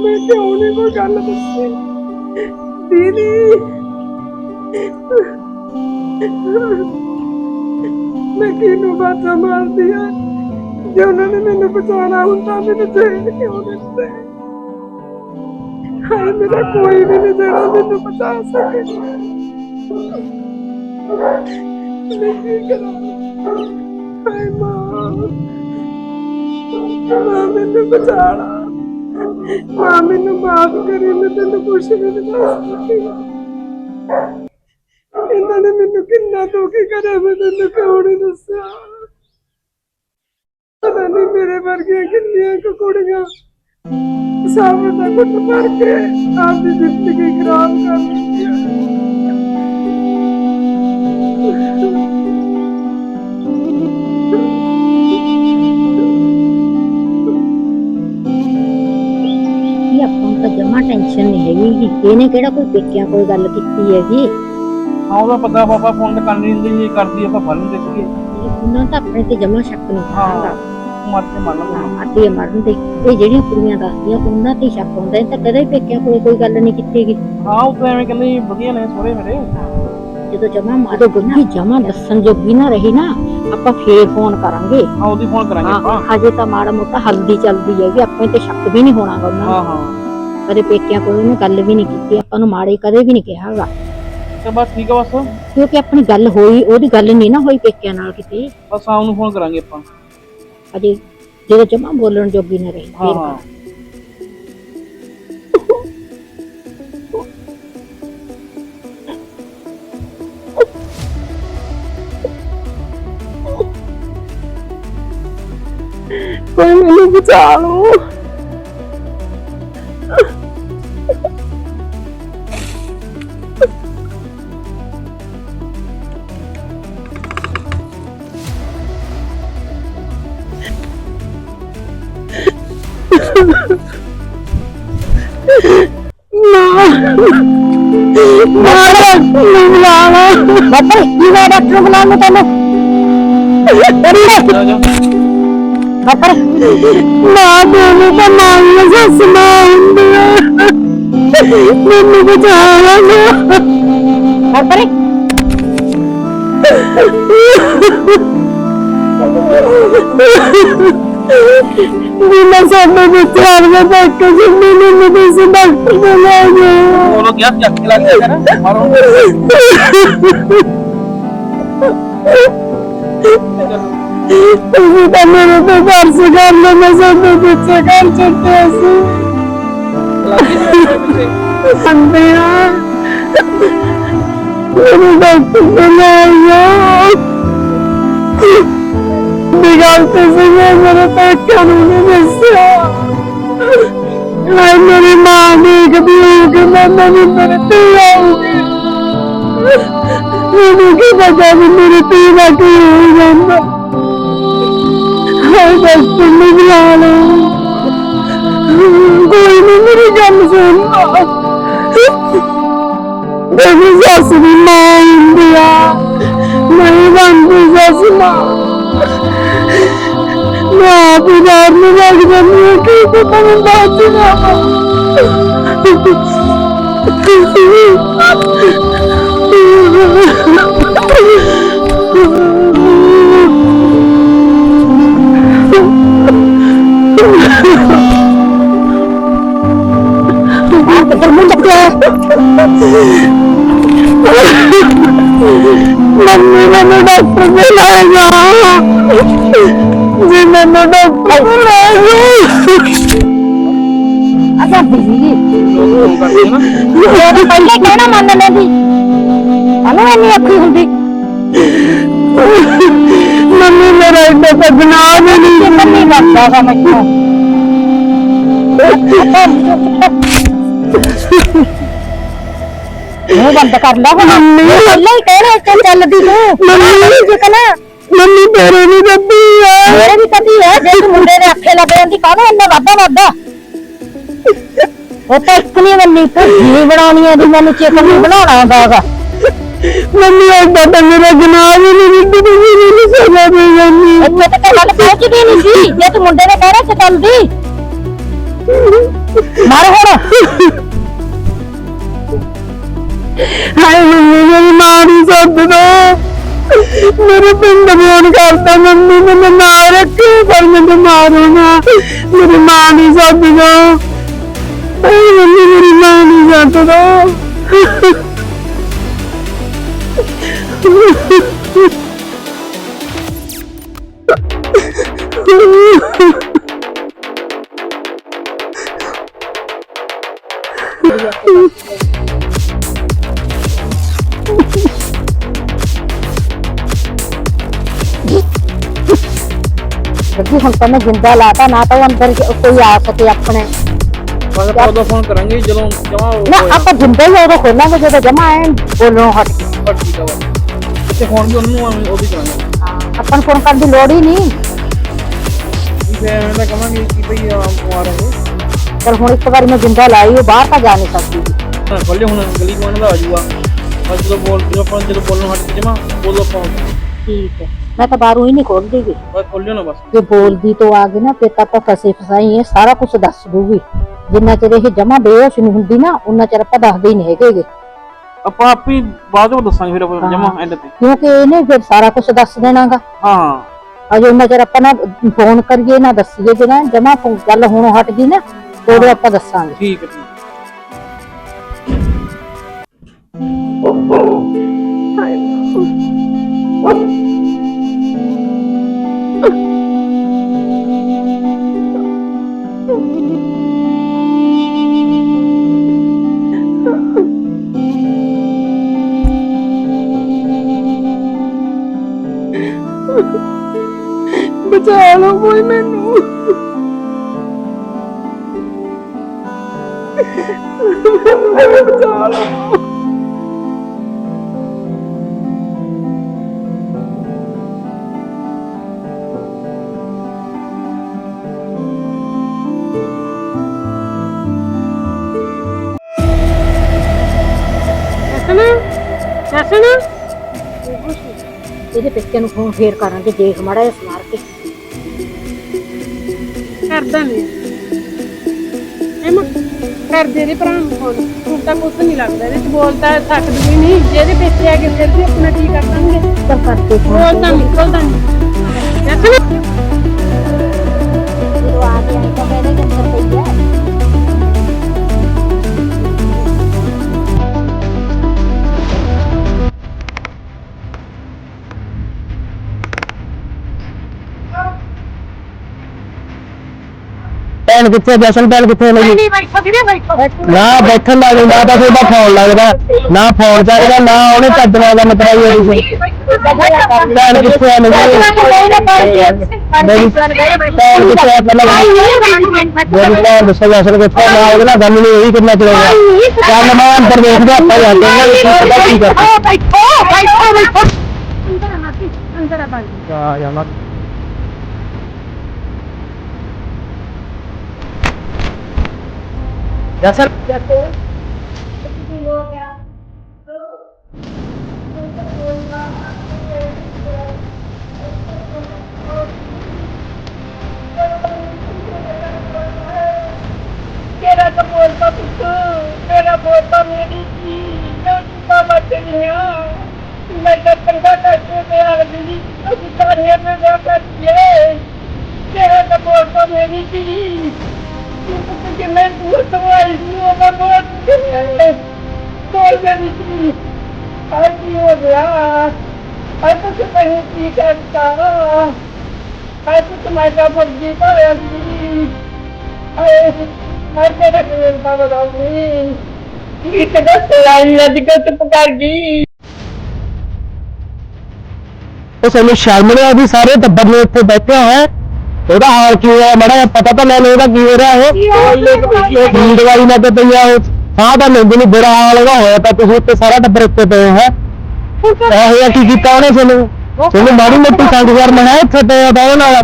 ਮੈਂ ਕਿਉਂ ਨਹੀਂ ਕੋਈ ਗੱਲ ਦੱਸੀ? ਦੀਦੀ। ਮੈਂ ਕਿਹਨੂੰ ਬਾਤਾਂ ਮਾਰਦੀ ਆ? ਜੇ ਉਹਨਾਂ ਨੇ ਮੈਨੂੰ ਬਚਾਉਣਾ ਹੁੰਦਾ ਮੈਨੂੰ ਜੇਲ੍ਹ ਕਿਉਂ ਦਿੱਤੇ? ਹਾਏ, ਮੇਰਾ ਕੋਈ ਵੀ ਨਹੀਂ ਜਿਹੜਾ ਮੈਨੂੰ ਬਚਾ ਸਕੇ। ਮੈਂ ਕੀ ਕਰਾਂ? ਹਾਏ ਮਾਂ ਮਾਂ ਮੈਨੂੰ ਬਚਾਣਾ। ਮਾਂ ਮੈਨੂੰ ਮਾਫ ਕਰੀ, ਮੈਂ ਤੈਨੂੰ ਕੁਛ ਨਹੀਂ ਦੱਸ ਇਹਨਾਂ ਨੇ ਮੈਨੂੰ ਕਿੰਨਾ ਦੁਖੀ ਕਰਿਆ, ਮੈਂ ਤੈਨੂੰ ਕਿਉਂ ਨਹੀਂ ਦੱਸਿਆ? ਪਤਾ ਨਹੀਂ ਮੇਰੇ ਵਰਗੀਆਂ ਕਿੰਨੀਆਂ ਕੁ ਕੁੜੀਆਂ ਸਭ ਦਾ ਕੁੱਟ ਮਾਰ ਕੇ ਆਪਦੀ ਜ਼ਿੰਦਗੀ ਖਰਾਬ ਕਰ ਦਿੱਤੀ ਇਹ ਆਪਾਂ ਨੂੰ ਤਾਂ ਜਮਾ ਟੈਨਸ਼ਨ ਨਹੀਂ ਹੈਗੀ ਕਿ ਇਹਨੇ ਕਿਹੜਾ ਕੋਈ ਪੇਕਿਆਂ ਕੋਈ ਗੱਲ ਕੀਤੀ ਹੈਗੀ? ਹਾਂ ਉਹਦਾ ਪਤਾ ਪਾਪਾ ਫੋਨ ਤੇ ਕਰ ਨਹੀਂ ਦਿੰਦੀ ਜੀ ਕਰਦੀ ਆਪਾਂ ਫਲ ਨੂੰ ਦੇਖੀਏ ਉਹਨਾਂ ਤਾਂ ਆਪਣੇ ਤੇ ਜਮਾ ਸ਼ੱਕ ਨਹੀਂ ਹਾਂ ਮਰ ਕੇ ਮੰਨ ਲਓ ਅੱਧੇ ਮਰਨ ਦੇ ਇਹ ਜਿਹੜੀਆਂ ਕੁੜੀਆਂ ਦੱਸਦੀਆਂ ਉਹਨਾਂ ਤੇ ਸ਼ੱਕ ਹੁੰਦਾ। ਇਹ ਤਾਂ ਕਦੇ ਪੇਕਿਆਂ ਕੋਲ ਕੋਈ ਗੱਲ ਨਹੀਂ ਕੀਤੀਗੀ ਹਾਂ ਉਹ ਤਾਂ ਐਵੇਂ ਕਹਿੰਦੇ ਸੀ, ਵਧੀਆ ਨੇ ਸੋਹਰੇ ਮੇਰੇ। ਜਦੋਂ ਜਮਾ ਮਾਰੋ ਗੁੱਲੀ ਜਮਾ ਦੱਸਣ ਜੋਗੀ ਨਾ ਰਹੀ ਨਾ ਆਪਾਂ ਫੇਰ ਫੋਨ ਕਰਾਂਗੇ। ਹਾਂ ਉਹਦੀ ਫੋਨ ਕਰਾਂਗੇ ਆਪਾਂ। ਹਾਂ ਹਜੇ ਤਾਂ ਮਾੜਾ ਮੋਟਾ ਹਲਦੀ ਚੱਲਦੀ ਹੈਗੀ ਆਪਣੇ ਤੇ ਸ਼ੱਕ ਵੀ ਨਹੀਂ ਹੋਣਾਗਾ ਉਹਨਾਂ ਨੂੰ। ਹਾਂ ਹਾਂ। ਕਦੇ ਪੇਕਿਆਂ ਕੋਲ ਉਹਨੇ ਗੱਲ ਵੀ ਨਹੀਂ ਕੀਤੀ ਆਪਾਂ ਨੂੰ ਮਾੜੇ ਕਦੇ ਵੀ ਨਹੀਂ ਕਿਹਾਗਾ। ਤੇ ਬਸ ਠੀਕ ਆ ਬਸ? ਕਿਉਂਕਿ ਆਪਣੀ ਗੱਲ ਹੋਈ ਉਹਦੀ ਗੱਲ ਨਹੀਂ ਨਾ ਹੋਈ ਪੇਕਿਆਂ ਨਾਲ ਕਿਤੇ। ਬਸ ਸ਼ਾਮ ਨੂੰ ਫੋਨ ਕਰਾਂਗੇ ਆਪਾਂ। ਅਜੇ ਜਦੋਂ ਜਮਾ ਬੋਲਣ ਜੋਗੀ ਨਾ ਰਹੀ। ਹਾਂ ਫੇਰ ਹਾਂ। ਕੋਈ ਮੈਨੂੰ ਬਚਾ ਲਓ। ਬਾਬਾ ਕੀ ਮੈਂ ਡਾਕਟਰ ਬੁਲਾ ਤੈਨੂੰ ਕਰੀ ਜਾ ਮਾਂ ਬੋਲੇ ਤਾਂ ਮਾਂ ਹੀ ਸੱਸ ਮਾਂ ਹੁੰਦੀ ਆ ਮੈਨੂੰ ਬਚਾ ਲਓ ਬਾਬਾ ਬਿਨਾ ਸਾਡੇ ਵਿਚਾਰ ਦੇ ਬੈਠ ਕੇ ਜਿੰਨੇ ਮੈਨੂੰ ਕਿਸੇ ਡਾਕਟਰ ਦੇ ਲੈ ਗਏ ਉਹ ਲੋਕ ਯਾਰ ਚੱਕ ਕੇ ਲੱਗ ਗਿਆ ਨਾ ਮਾਰੋ ਤੁਸੀਂ ਤਾਂ ਮੇਰੇ ਤੇ ਦਰਸ ਕਰ ਲਓ ਮੈਂ ਸਾਡੇ ਪਿੱਛੇ ਕਰ ਚੁੱਕੇ ਸੀ ਸੰਦੇ ਆ ਮੇਰੇ ਡਾਕਟਰ ਦੇ ਲੈ ਆਇਆ ਦੀ ਗੱਲ ਤੇ ਸੀ ਮੈਂ ਮੇਰੇ ਪੇਕਿਆਂ ਨੂੰ ਨਹੀਂ ਦੱਸਿਆ ਮੈਂ ਮੇਰੀ ਮਾਂ ਦੇਖਦੀ ਹੋਊਗੀ ਮੈਂ ਨਹੀਂ ਮੇਰੇ ਤੇ ਆਊਗੀ ਮੈਨੂੰ ਕੀ ਪਤਾ ਵੀ ਮੇਰੀ ਧੀ ਦਾ ਕੀ ਹੋ ਜਾਂਦਾ ਹਾਏ ਡਾਕਟਰ ਨੂੰ ਬੁਲਾ ਲਓ ਕੋਈ ਨਹੀਂ ਮੇਰੀ ਗੱਲ ਸੁਣਦਾ ਮੇਰੀ ਸੱਸ ਦੀ ਮਾਂ ਹੁੰਦੀ ਆ ਨਹੀਂ ਮੰਮੀ ਮੈਨੂੰ ਡਾਕਟਰ ਦੇ ਲੈ ਜਾ। ਜੀ ਮੈਨੂੰ ਡਾਕਟਰ ਦੇ ਲੈ ਜਾ। ਅਸਾਂ ਬਿਜ਼ੀ ਇਹ ਪਹਿਲੇ ਕਹਿਣਾ ਮੰਨ ਲੈਂਦੀ ਅਨੂ ਇੰਨੀ ਅੱਖੀ ਹੁੰਦੀ। ਮੰਮੀ ਮੇਰਾ ਇੰਨਾ ਤਾਂ ਗੁਨਾਹ ਵੀ ਨਹੀਂ ਮੰਨੀ ਵਰਤਾ ਮੈਨੂੰ? ਮੂੰਹ ਬੰਦ ਕਰ ਲਾ ਹੁਣ। ਪਹਿਲਾਂ ਹੀ ਕਹਿਣਾ ਇੱਥੇ ਚੱਲਦੀ ਤੂੰ ਮੰਮੀ। ਜਿਕਨਾ ਮੰਮੀ ਤੇਰੇ ਵੀ ਰੱਬੀ ਆ। ਮੇਰੇ ਵੀ ਕਦੀ ਹੈ ਜੇ ਤੂੰ ਮੁੰਡੇ ਦੇ ਅੱਖੇ ਲੱਗ ਜਾਂਦੀ ਕਾਹਨੂੰ ਇੰਨਾ ਵਾਦਾ ਵਾਦਾ ਉਹ ਤਾਂ ਇੱਕ ਨਹੀਂ ਬੰਨੀ ਭੁੱਜੀ ਬਣਾਉਣੀ ਹੈ ਦੀ ਮੈਨੂੰ ਚਿਕਨ ਨਹੀਂ ਬਣਾਉਣਾ ਆਉਂਦਾਗਾ ਮੰਮੀ ਐਡਾ ਤਾਂ ਮੇਰਾ ਗੁਨਾਹ ਵੀ ਨਹੀਂ ਜਿੱਦ ਤੂੰ ਮੈਨੂੰ ਸਜ਼ਾ ਦੇ ਜਾਂਦੀ ਇੱਥੇ ਤੱਕ ਗੱਲ ਪਹੁੰਚਦੀ ਨਹੀਂ ਸੀ। ਜੇ ਤੂੰ ਮੁੰਡੇ ਦੇ ਕਹਿਣਾ ਚ ਚੱਲਦੀ। ਮਾਰ ਹੁਣ। ਹਾਏ ਮੰਮੀ, ਮੇਰੀ ਮਾਂ ਨੂੰ ਸੱਦ ਦੋ। ਮੇਰੇ ਪਿੰਡ ਫੋਨ ਕਰਦਾ ਮੰਮੀ, ਮੈਨੂੰ ਮਾਰ ਰੱਖੀ ਪਰ ਮੈਨੂੰ ਮਾਰੋ ਨਾ। ਮੇਰੀ ਮਾਂ ਨਹੀਂ ਸਕਦਾ ਆਏ ਮੰਮੀ, ਮੇਰੀ ਮਾਂ ਨੂੰ ਸੱਦ ਦੋ। ਜੱਗੀ ਹੁਣ ਤਾਂ ਮੈਂ ਜਿੰਦਾ ਲਾਤਾ ਨਾ ਤਾਂ ਉਹ ਅੰਦਰ ਕੋਈ ਆ ਸਕੇ ਆਪਣੇ। ਬਸ ਆਪਾਂ ਉਦੋਂ ਫੋਨ ਕਰਾਂਗੇ ਜਦੋਂ ਜਮਾ ਨਾ ਆਪਾਂ ਜਿੰਦਾ ਹੀ ਉਦੋਂ ਖੋਲਾਂਗੇ ਜਦੋਂ ਜਮਾ ਐ ਬੋਲਣੋਂ ਹਟ ਗਏ। ਠੀਕ ਆ ਵਾ ਤੇ ਫੋਨ ਵੀ ਉਹਨੂੰ ਉਹ ਵੀ ਕਰਾਂਗੇ। ਆਪਾਂ ਫੋਨ ਕਰਨ ਦੀ ਲੋੜ ਹੀ ਨਹੀਂ। ਫਿਰ ਐਵੇਂ ਤਾਂ ਕਵਾਂਗੇ ਕਿ ਭਈ ਆ ਆ ਰਹੇ ਚਲ ਹੁਣ ਇੱਕ ਵਾਰੀ ਮੈਂ ਜਿੰਦਾ ਲਾਈ ਉਹ ਬਾਹਰ ਤਾਂ ਜਾ ਨਹੀਂ ਸਕਦੀ। ਨਾ ਖੋਲੇ ਹੁਣ ਗਲੀ ਗਵਾਂਢ ਦਾ ਆ ਜਾਊਗਾ ਬਸ ਜਦੋਂ ਬੋਲ ਜਦੋਂ ਆਪਾਂ ਜਦੋਂ ਬੋਲਣੋਂ ਹਟ ਕੇ ਜਮਾ ਬੋਲੋ ਆਪਾਂ ਠੀਕ ਹੈ ਮੈਂ ਤਾਂ ਬਾਹਰੋਂ ਹੀ ਨਹੀਂ ਖੋਲਦੀ ਗੀ। ਬਸ ਖੋਲਿਓ ਨਾ ਬਸ। ਜੇ ਬੋਲਦੀ ਤੋਂ ਆ ਗਈ ਨਾ ਤੇ ਤਾਂ ਆਪਾਂ ਫਸੇ ਫਸਾਈ ਹੈ ਸਾਰਾ ਕੁਝ ਦੱਸ ਦੂਗੀ ਜਿੰਨਾ ਚਿਰ ਇਹ ਜਮਾ ਬੇਹੋਸ਼ ਨਹੀਂ ਹੁੰਦੀ ਨਾ ਉਹਨਾਂ ਚਿਰ ਆਪਾਂ ਦੱਸਦੇ ਹੀ ਨਹੀਂ ਹੈਗੇਗੇ ਆਪਾਂ ਆਪ ਹੀ ਬਾਅਦ ਵਿੱਚ ਦੱਸਾਂਗੇ ਫਿਰ ਆਪਾਂ ਜਮਾ ਐਂਡ ਤੇ। ਕਿਉਂਕਿ ਇਹਨੇ ਫਿਰ ਸਾਰਾ ਕੁਝ ਦੱਸ ਦੇਣਾਗਾ। ਹਾਂ। ਅਜੇ ਉਹਨਾਂ ਚਿਰ ਆਪਾਂ ਨਾ ਫੋਨ ਕਰੀਏ ਨਾ ਦੱਸੀਏ ਜੇ ਨਾ ਜਮਾ ਗੱਲ ਹੁਣ ਹਟ ਗਈ ਨਾ ਉਦੋਂ ਆਪਾਂ ਦੱਸਾਂਗੇ। ਠੀਕ ਹੈ ਬਚਾ ਲਓ ਇਹਦੇ ਪਿੱਛੇ ਨੂੰ ਫੋਨ ਫੇਰ ਕਰਾਂਗੇ, ਦੇਖ ਮੜਾ ਜਿਹਾ ਸਮਾਰ ਕੇ। ਕਰਦਾ ਨਹੀਂ। ਐਮ ਕਰਦੇ ਦੇ ਭਰਾ ਨੂੰ ਫੋਨ ਹੁਣ ਤਾਂ ਕੁਝ ਨਹੀਂ ਲੱਗਦਾ ਇਹਦੇ ਚ। ਬੋਲਦਾ ਸਕਦੀ ਨਹੀਂ। ਜਿਹਦੇ ਪਿੱਛੇ ਆ ਕੇ ਫਿਰ ਵੀ ਆਪਣਾ ਕੀ ਕਰ ਦਾਂਗੇ? ਕਰਦੇ ਫੋਨ ਬੋਲਦਾ ਨਹੀਂ ਬੋਲਦਾ ਨਹੀਂ। ਜਸਨ ਜਦੋਂ ਆ ਗਿਆ ਤਾਂ ਮੇਰੇ ਅੰਦਰ ਪਈ ਹੈ ਭੈਣ ਕਿੱਥੇ ਜਸ਼ਨ ਭੈਣ ਕਿੱਥੇ ਲੱਗੀ ਨਹੀਂ ਬੈਠੋ ਵੀਰੇ ਬੈਠੋ ਨਾ ਬੈਠਣ ਲੱਗ ਨਾ ਤਾਂ ਤੁਹਾਡਾ ਫੋਨ ਲੱਗਦਾ ਨਾ ਫੋਨ ਚੱਕਦਾ ਨਾ ਉਹਨੇ ਚੱਜਣਾ ਦਾ ਮਤਲਬ ਹੋਈ ਸੀ ਭੈਣ ਕਿੱਥੇ ਆ ਲੱਗੀ ਮੇਰੀ ਭੈਣ ਕਿੱਥੇ ਆ ਪਹਿਲਾਂ ਮੇਰੀ ਭੈਣ ਦੱਸੋ ਜਸ਼ਨ ਕਿੱਥੇ ਆ? ਮੈਂ ਉਹਦੇ ਨਾਲ ਗੱਲ ਨਹੀਂ ਹੋਈ ਕਿੰਨਾ ਚਿਰ ਹੋ ਗਿਆ ਚੱਲ ਮੈਂ ਅੰਦਰ ਦੇਖਦੇ ਆਪਾਂ ਜਾਂਦੇ ਹਾਂ ਵੀ ਕੀ ਪਤਾ ਕੀ ਕਰ ਬੈਠੋ ਬੈਠੋ ਬੈਠੋ ਅੰਦਰ ਆ ਮਾਸੀ ਅੰਦਰ ਆ ਬਾਜੀ ਆ ਜਾਣਾ ਜਸ਼ਨ ਤੇਰਾ ਤਾਂ ਬੋਲਦਾ ਪੁੱਤ ਤੇਰਾ ਬੋਲਦਾ ਮੇਰੀ ਜੀ ਮੈਂ ਤਾਂ ਮੱਚ ਗਿਆ ਮੈਂ ਤਾਂ ਚੰਗਾ ਕਰਕੇ ਤੇ ਆ ਗਈ ਅਸੀਂ ਸਾਰੇ ਨੇ ਜਾ ਕਰੀਏ ਤੇਰਾ ਤਾਂ ਬੋਲਦਾ ਮੇਰੀ ਜੀ ਤੂੰ ਕਿ ਮੈਂ ਦੂਰ ਦਵਾਈ ਨੂੰ ਮੈਂ ਬੋਲ ਕੇ ਬੋਲ ਮੇਰੀ ਜੀ ਆ ਕੀ ਹੋ ਗਿਆ ਆ ਤੂੰ ਕਿਵੇਂ ਕੀ ਕਰਤਾ ਆ ਤੂੰ ਤੁਹਾਡਾ ਫਰਜ਼ੀ ਪਾਇਆ ਸੀ ਆਏ ਹਰ ਤੇਰਾ ਕਿਵੇਂ ਦਾ ਬਤਾਉਂਗੀ ਕੀ ਤੇ ਗੱਲਾਂ ਲੱਜ ਕੇ ਉਹਦਾ ਹਾਲ ਕੀ ਹੋਇਆ? ਮੜਾ ਪਤਾ ਤਾਂ ਲੈ ਲਓ ਉਹਦਾ ਕੀ ਹੋ ਰਿਹਾ ਉਹ। ਕੀ ਦਵਾਈ ਨਾ ਤੇ ਪਈ ਆ ਉਹ। ਹਾਂ ਤਾਂ ਲੈਂਦੇ ਨਹੀਂ ਬੁਰਾ ਹਾਲ ਉਹਦਾ ਹੋਇਆ ਤਾਂ ਤੁਸੀਂ ਉੱਤੇ ਸਾਰਾ ਟੱਬਰ ਉੱਤੇ ਪਏ ਹੈ ਇਹੋ ਜਿਹਾ ਕੀ ਕੀਤਾ ਉਹਨੇ ਤੁਹਾਨੂੰ ਤੁਹਾਨੂੰ ਮਾੜੀ ਮੋਟੀ ਸੰਗ ਕਰਨਾ ਹੈ ਆ ਤਾਂ ਉਹਦੇ ਨਾਲ।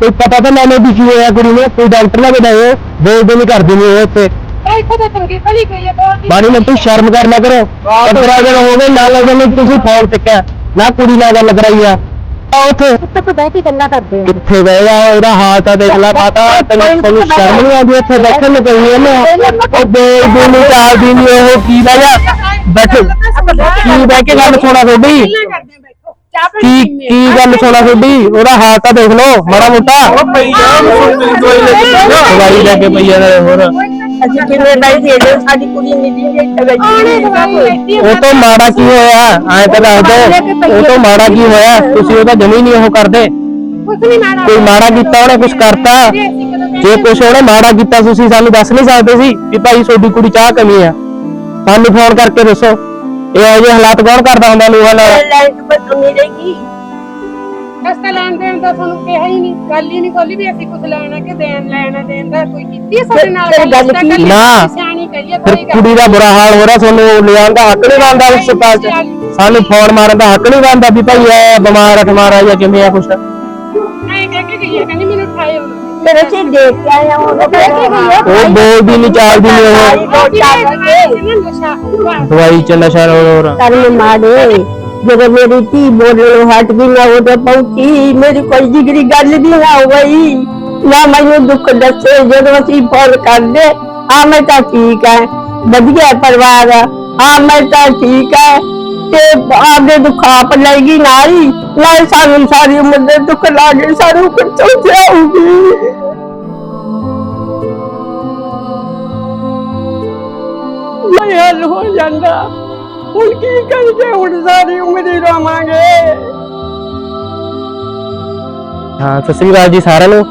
ਕੋਈ ਪਤਾ ਤਾਂ ਲੈ ਲਓ ਵੀ ਕੀ ਹੋਇਆ ਕੁੜੀ ਨੂੰ ਕੋਈ ਡਾਕਟਰ ਨਾਲ ਬਿਠਾਓ ਬੋਲਦੇ ਨਹੀਂ ਕਰਦੇ ਨਹੀਂ ਉਹ ਇੱਥੇ ਇੱਥੇ ਤਾਂ ਚੰਗੀ ਭਲੀ ਗਈ ਹੈ ਬਹੁਤ ਮਾੜੀ ਮੋਟੀ ਸ਼ਰਮ ਕਰ। ਲਿਆ ਕਰੋ 15 ਦਿਨ ਹੋ ਗਏ ਨਾਲ ਲੱਗਣ ਤੁਸੀਂ ਫੋਨ ਚੱਕਿਆ ਨਾ ਕੁੜੀ ਨਾਲ ਗੱਲ ਕਰਾਈ ਆ। ਉੱਥੇ ਉੱਤੇ ਤੋਂ ਬਹਿ ਕੇ ਗੱਲਾਂ ਕਰਦੇ ਆ ਕਿੱਥੇ ਆ ਉਹਦਾ ਹਾਲ ਤਾਂ ਦੇਖ ਲੈ ਮਾਤਾ ਤੈਨੂੰ ਤੁਹਾਨੂੰ ਸ਼ਰਮ ਨਹੀਂ ਆਉਂਦੀ ਇੱਥੇ ਬੈਠਣ ਨੂੰ ਪਈ ਇਹਨੇ ਉਹ ਬੋਲਦੀ ਨਹੀਂ। ਚਾਲਦੀ ਨਹੀਂ ਉਹ ਕੀ ਬਹਿ ਜਾ ਬੈਠੋ ਕੀ ਬਹਿ ਕੇ ਗੱਲ ਸੁਣਾ ਤੁਹਾਡੀ? ਕਰਦੇ ਬੈਠੋ। ਚਾਹ ਕੀ ਕੀ। ਗੱਲ ਸੁਣਾ ਤੁਹਾਡੀ? ਉਹਦਾ ਹਾਲ ਤਾਂ ਦੇਖ ਲਓ ਮਾੜਾ ਮੋਟਾ। ਉਹ ਪਈ ਜਾ ਦਵਾਈ ਲੈ ਕੇ ਦਵਾਈ ਲੈ ਕੇ ਪਈ ਜਾਂਦਾ ਹੋਰ। ਅਸੀਂ ਕਿੰਨੇ ਪੈਸੇ ਦੇ ਦਿਓ? ਸਾਡੀ ਕੁੜੀ ਮਿਲੀ ਨਹੀਂ ਉਹਨੇ ਦਵਾਈ ਲੈਤੀ ਉਹ ਤੋਂ ਮਾੜਾ ਕੀ ਹੋਇਆ? ਐਂ ਤਾਂ ਦੱਸ ਦੋ। ਉਹ ਤੋਂ ਮਾੜਾ ਕੀ ਹੋਇਆ? ਤੁਸੀਂ ਉਹਦਾ ਜਮੀ ਨਹੀਂ ਉਹ ਕਰਦੇ। ਕੁਛ ਨਹੀਂ ਮਾੜਾ ਕੋਈ ਮਾੜਾ ਕੀਤਾ ਉਹਨੇ ਕੁਝ ਕਰਤਾ? ਜੇ ਕੁਛ ਉਹਨੇ ਮਾੜਾ ਕੀਤਾ ਤੁਸੀਂ ਸਾਨੂੰ ਦੱਸ ਨਹੀਂ ਸਕਦੇ ਸੀ ਵੀ ਭਾਈ ਤੁਹਾਡੀ ਕੁੜੀ ਚਾਹ ਕਮੀ ਆ। ਸਾਨੂੰ ਫੋਨ ਕਰਕੇ ਦੱਸੋ। ਇਹ ਜਿਹੇ ਹਾਲਾਤ ਕੌਣ ਕਰਦਾ ਹੁੰਦਾ ਲੋਕਾਂ ਨਾਲ? ਲਾਈਟ ਪਰ ਕਮੀ ਰਹੇਗੀ। ਰਸਤਾ ਲੈਣ ਦੇਣ ਦਾ ਤੁਹਾਨੂੰ ਕਿਹਾ ਹੀ ਨਹੀਂ ਗੱਲ ਹੀ ਨਹੀਂ ਖੋਲੀ ਵੀ ਅਸੀਂ ਕੁਝ ਲੈਣਾ ਕਿ ਦੇਣ ਲੈਣਾ ਦੇਣ ਦਾ ਕੋਈ ਕੀਤੀ ਹੈ ਸਾਡੇ ਨਾਲ ਫਿਰ ਗੱਲ ਤਾਂ ਕੀ? ਕਦੀ ਨਾ। ਸਿਆਣੀ ਕਹੀਏ ਫਿਰ ਕੋਈ ਗੱਲ ਕੁੜੀ ਦਾ ਬੁਰਾ ਹਾਲ ਹੋ ਰਿਹਾ ਤੁਹਾਨੂੰ ਲਿਆਉਣ ਦਾ ਹੱਕ ਨਹੀਂ ਬਣਦਾ ਹਸਪਤਾਲ 'ਚ ਸਾਨੂੰ ਫੋਨ ਮਾਰਨ ਦਾ ਹੱਕ ਨਹੀਂ ਬਣਦਾ ਵੀ ਭਾਈ ਇਹ ਬਿਮਾਰ ਆ ਠਮਾਰ ਆ ਜਾਂ ਕਿਵੇਂ ਆ ਕੁਛ। ਨਹੀਂ ਕਹਿ ਕੇ ਗਈ ਹੈ ਕਹਿੰਦੀ ਮੈਨੂੰ ਉਠਾਏ ਉਹਨਾਂ ਫਿਰ ਅਸੀਂ ਦੇਖ ਕੇ ਆਏ ਹਾਂ ਉਹਦਾ ਉਹ ਬੋਲਦੀ ਨਹੀਂ ਚਾਲਦੀ ਨਹੀਂ ਉਹ ਨਸ਼ਾ ਦਵਾਈ ਚ ਨਸ਼ਾ ਹੋਰ ਕਰਮ ਮਾੜੇ। ਜਦੋਂ ਮੇਰੀ ਧੀ ਬੋਲਣੋਂ ਹਟ ਗਈ, ਮੈਂ ਉਹਦੇ ਪਹੁੰਚੀ। ਮੇਰੀ ਕੋਈ ਜਿਗਰੀ ਗੱਲ ਨਹੀਂ ਨਾ ਹੋਈ। ਨਾ ਮੈਨੂੰ ਦੁੱਖ ਦੱਸੇ, ਜਦੋਂ ਅਸੀਂ ਫੋਨ ਕਰਦੇ ਆ ਮੈਂ ਤਾਂ ਠੀਕ ਹੈ ਵਧੀਆ ਪਰਿਵਾਰ ਆ। ਹਾਂ, ਮੈਂ ਤਾਂ ਠੀਕ ਹੈ ਤੇ ਆਪਦੇ ਦੁੱਖ ਆਪ ਲੈਗੀ ਨਾਲੀ। ਨਾਲ ਸਾਨੂੰ ਸਾਰੀ ਉਮਰ ਦੇ ਦੁੱਖ ਲਾਗੇ, ਸਾਨੂੰ ਕਿੱਥੋਂ ਜਾਊਗੀ ਮੈਂ ਹੱਲ ਹੋ ਜਾਂਦਾ। ਹੁਣ ਕੀ ਕਰੀਏ ਹੁਣ ਸਾਰੀ ਉਮਰ ਹੀ ਰਵਾਂਗੇ? ਹਾਂ ਸਤਿ ਸ੍ਰੀ ਅਕਾਲ ਜੀ ਸਾਰਿਆਂ ਨੂੰ।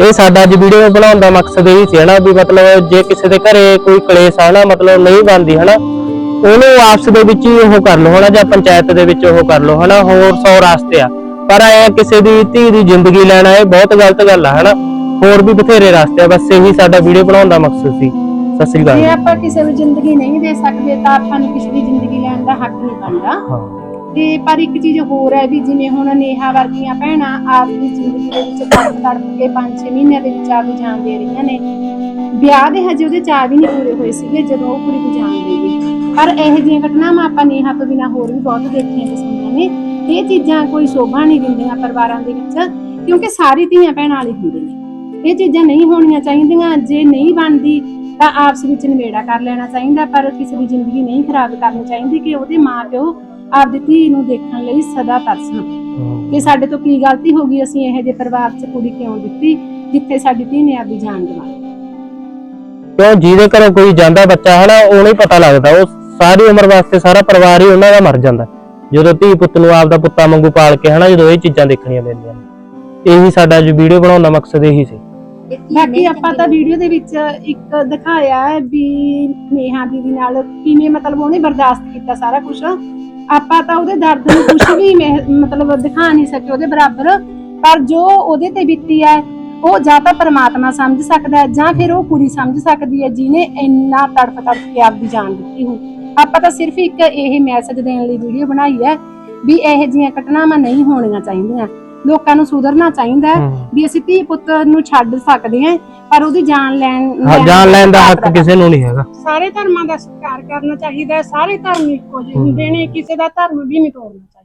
ਇਹ ਸਾਡਾ ਅੱਜ ਵੀਡੀਓ ਬਣਾਉਣ ਦਾ ਮਕਸਦ ਇਹ ਸੀ ਹਨਾ ਵੀ ਮਤਲਬ ਜੇ ਕਿਸੇ ਦੇ ਘਰੇ ਕੋਈ ਕਲੇਸ਼ ਆਣਾ ਮਤਲਬ ਨਹੀਂ ਬਣਦੀ ਹਨਾ ਉਹਨੂੰ ਆਪਸ ਦੇ ਵਿੱਚ ਹੀ ਉਹ ਕਰ ਲਓ ਹਨਾ ਜਾਂ ਪੰਚਾਇਤ ਦੇ ਵਿੱਚ ਉਹ ਕਰ ਲਓ ਹਨਾ ਹੋਰ 100 ਰਾਸਤੇ ਆ। ਪਰ ਐ ਕਿਸੇ ਦੀ ਧੀ ਦੀ ਜ਼ਿੰਦਗੀ ਲੈਣਾ ਇਹ ਬਹੁਤ ਗਲਤ ਗੱਲ ਆ ਹਨਾ ਹੋਰ ਵੀ ਬਥੇਰੇ ਰਾਸਤੇ ਆ ਬਸ ਇਹੀ ਸਾਡਾ ਵੀਡੀਓ ਬਣਾਉਣ ਦਾ ਮਕਸਦ ਸੀ। ਸਤਿ ਸ੍ਰੀ ਅਕਾਲ। ਜੇ। ਆਪਾਂ ਕਿਸੇ ਨੂੰ ਜ਼ਿੰਦਗੀ ਨਹੀਂ ਦੇ ਸਕਦੇ ਤਾਂ ਆਪਾਂ ਨੂੰ ਕਿਸੇ ਦੀ ਜ਼ਿੰਦਗੀ ਦਾ ਹੱਕ ਨਹੀਂ ਬਣਦਾ। ਤੇ ਪਰ ਇੱਕ ਚੀਜ਼ ਹੋਰ ਹੈ ਵੀ ਜਿਵੇਂ ਹੁਣ ਨੇਹਾ ਵਰਗੀਆਂ ਭੈਣਾਂ ਆਪਦੀ ਜ਼ਿੰਦਗੀ ਦੇ ਵਿੱਚ ਤੜਪ ਤੜਪ ਕੇ 5-6 ਮਹੀਨਿਆਂ ਦੇ ਵਿੱਚ ਆਪਦੀ ਜਾਨ ਦੇ ਰਹੀਆਂ ਨੇ। ਵਿਆਹ ਦੇ ਹਜੇ ਉਹਦੇ ਚਾਹ ਵੀ ਨਹੀਂ ਪੂਰੇ ਹੋਏ ਸੀਗੇ ਜਦੋਂ ਉਹ ਕੁੜੀ ਦੀ ਜਾਨ ਦੇ ਗਈ। ਪਰ ਇਹੋ ਜਿਹੀਆਂ ਘਟਨਾਵਾਂ ਆਪਾਂ ਨੇਹਾ ਤੋਂ ਬਿਨਾਂ ਹੋਰ ਵੀ ਬਹੁਤ ਦੇਖੀਆਂ ਤੇ ਸੁਣੀਆਂ ਨੇ। ਇਹ ਚੀਜ਼ਾਂ ਕੋਈ ਸ਼ੋਭਾ ਨਹੀਂ ਦਿੰਦੀਆਂ ਪਰਿਵਾਰਾਂ ਦੇ ਵਿੱਚ ਕਿਉਂਕਿ ਸਾਰੀ ਧੀਆਂ ਭੈਣਾਂ ਵਾਲੇ ਹੁੰਦੇ ਨੇ। ਇਹ ਚੀਜ਼ਾਂ ਨਹੀਂ ਹੋਣੀਆਂ ਚਾਹੀਦੀਆਂ। ਜੇ ਨਹੀਂ ਬਣਦੀ ਤਾਂ ਆਪਸ ਵਿੱਚ ਨਿਬੇੜਾ ਕਰ ਲੈਣਾ ਚਾਹੀਦਾ ਪਰ ਕਿਸੇ ਦੀ ਜ਼ਿੰਦਗੀ ਨਹੀਂ ਖਰਾਬ ਕਰਨੀ ਚਾਹੀਦੀ ਕਿ ਉਹਦੇ ਮਾਪਿਓ ਆਪਦੀ ਧੀ ਨੂੰ ਦੇਖਣ ਲਈ ਸਦਾ ਤਰਸਣ ਕਿ ਸਾਡੇ ਤੋਂ ਕੀ ਗਲਤੀ ਹੋ ਗਈ ਅਸੀਂ ਇਹੋ ਜਿਹੇ ਪਰਿਵਾਰ 'ਚ ਕੁੜੀ ਕਿਉਂ ਦਿੱਤੀ ਜਿੱਥੇ ਸਾਡੀ ਧੀ ਨੇ ਆਪਦੀ ਜਾਨ ਗਵਾਈ ਕਿਉਂ? ਜਿਹਦੇ ਘਰੋਂ ਕੋਈ ਜਾਂਦਾ ਬੱਚਾ ਹਨਾ ਉਹਨੂੰ ਹੀ ਪਤਾ ਲੱਗਦਾ। ਉਹ ਸਾਰੀ ਉਮਰ ਵਾਸਤੇ ਸਾਰਾ ਪਰਿਵਾਰ ਹੀ ਉਹਨਾਂ ਦਾ ਮਰ ਜਾਂਦਾ। ਜਦੋਂ ਧੀ ਪੁੱਤ ਨੂੰ ਆਪਦਾ ਪੁੱਤਾਂ ਵਾਂਗੂ ਪਾਲ ਕੇ ਹਨਾ ਜਦੋਂ ਇਹ ਚੀਜ਼ਾਂ ਦੇਖਣੀਆਂ ਪੈਂਦੀਆਂ ਨੇ। ਇਹੀ ਸਾਡਾ ਅੱਜ ਵੀਡੀਓ ਬਣਾਉਣ ਦਾ ਮਕਸਦ ਇਹੀ ਸੀ। ਬਾਕੀ ਆਪਾਂ ਤਾਂ ਵੀਡੀਓ ਦੇ ਵਿੱਚ ਇੱਕ ਦਿਖਾਇਆ ਹੈ ਵੀ ਨੇਹਾ ਦੀਦੀ ਨਾਲ ਕਿਵੇਂ ਮਤਲਬ ਉਹਨੇ ਬਰਦਾਸ਼ਤ ਕੀਤਾ ਸਾਰਾ ਕੁਝ ਆਪਾਂ ਤਾਂ ਉਹਦੇ ਦਰਦ ਨੂੰ ਕੁਝ ਵੀ ਮਤਲਬ ਦਿਖਾ ਨਹੀਂ ਸਕੇ ਉਹਦੇ ਬਰਾਬਰ। ਪਰ ਜੋ ਉਹਦੇ ਤੇ ਬੀਤੀ ਹੈ ਉਹ ਜਾਂ ਤਾਂ ਪਰਮਾਤਮਾ ਸਮਝ ਸਕਦਾ ਹੈ ਜਾਂ ਫਿਰ ਉਹ ਕੁੜੀ ਸਮਝ ਸਕਦੀ ਹੈ ਜਿਹਨੇ ਇੰਨਾ ਤੜਫ ਤੜਫ ਕੇ ਆਪਦੀ ਜਾਨ ਦਿੱਤੀ ਹੋ ਆਪਾਂ ਤਾਂ ਸਿਰਫ ਇੱਕ ਇਹ ਮੈਸੇਜ ਦੇਣ ਲਈ ਵੀਡੀਓ ਬਣਾਈ ਹੈ ਵੀ ਇਹੋ ਜਿਹੀਆਂ ਘਟਨਾਵਾਂ ਨਹੀਂ ਹੋਣੀਆਂ ਚਾਹੀਦੀਆਂ। ਲੋਕਾਂ ਨੂੰ ਸੁਧਰਨਾ ਚਾਹੀਦਾ ਹੈ ਵੀ ਅਸੀਂ ਧੀ ਪੁੱਤ ਨੂੰ ਛੱਡ ਸਕਦੇ ਹਾਂ ਪਰ ਉਹਦੀ ਜਾਨ ਲੈਣ ਹਾਂ ਜਾਨ ਲੈਣ ਦਾ ਹੱਕ ਕਿਸੇ ਨੂੰ ਨਹੀਂ ਹੈਗਾ। ਸਾਰੇ ਧਰਮਾਂ ਦਾ ਸਤਿਕਾਰ ਕਰਨਾ ਚਾਹੀਦਾ ਹੈ ਸਾਰੇ ਧਰਮ ਇੱਕੋ ਜਿਹੇ ਹੁੰਦੇ ਨੇ ਕਿਸੇ ਦਾ ਧਰਮ ਵੀ ਨਹੀਂ ਤੋੜਨਾ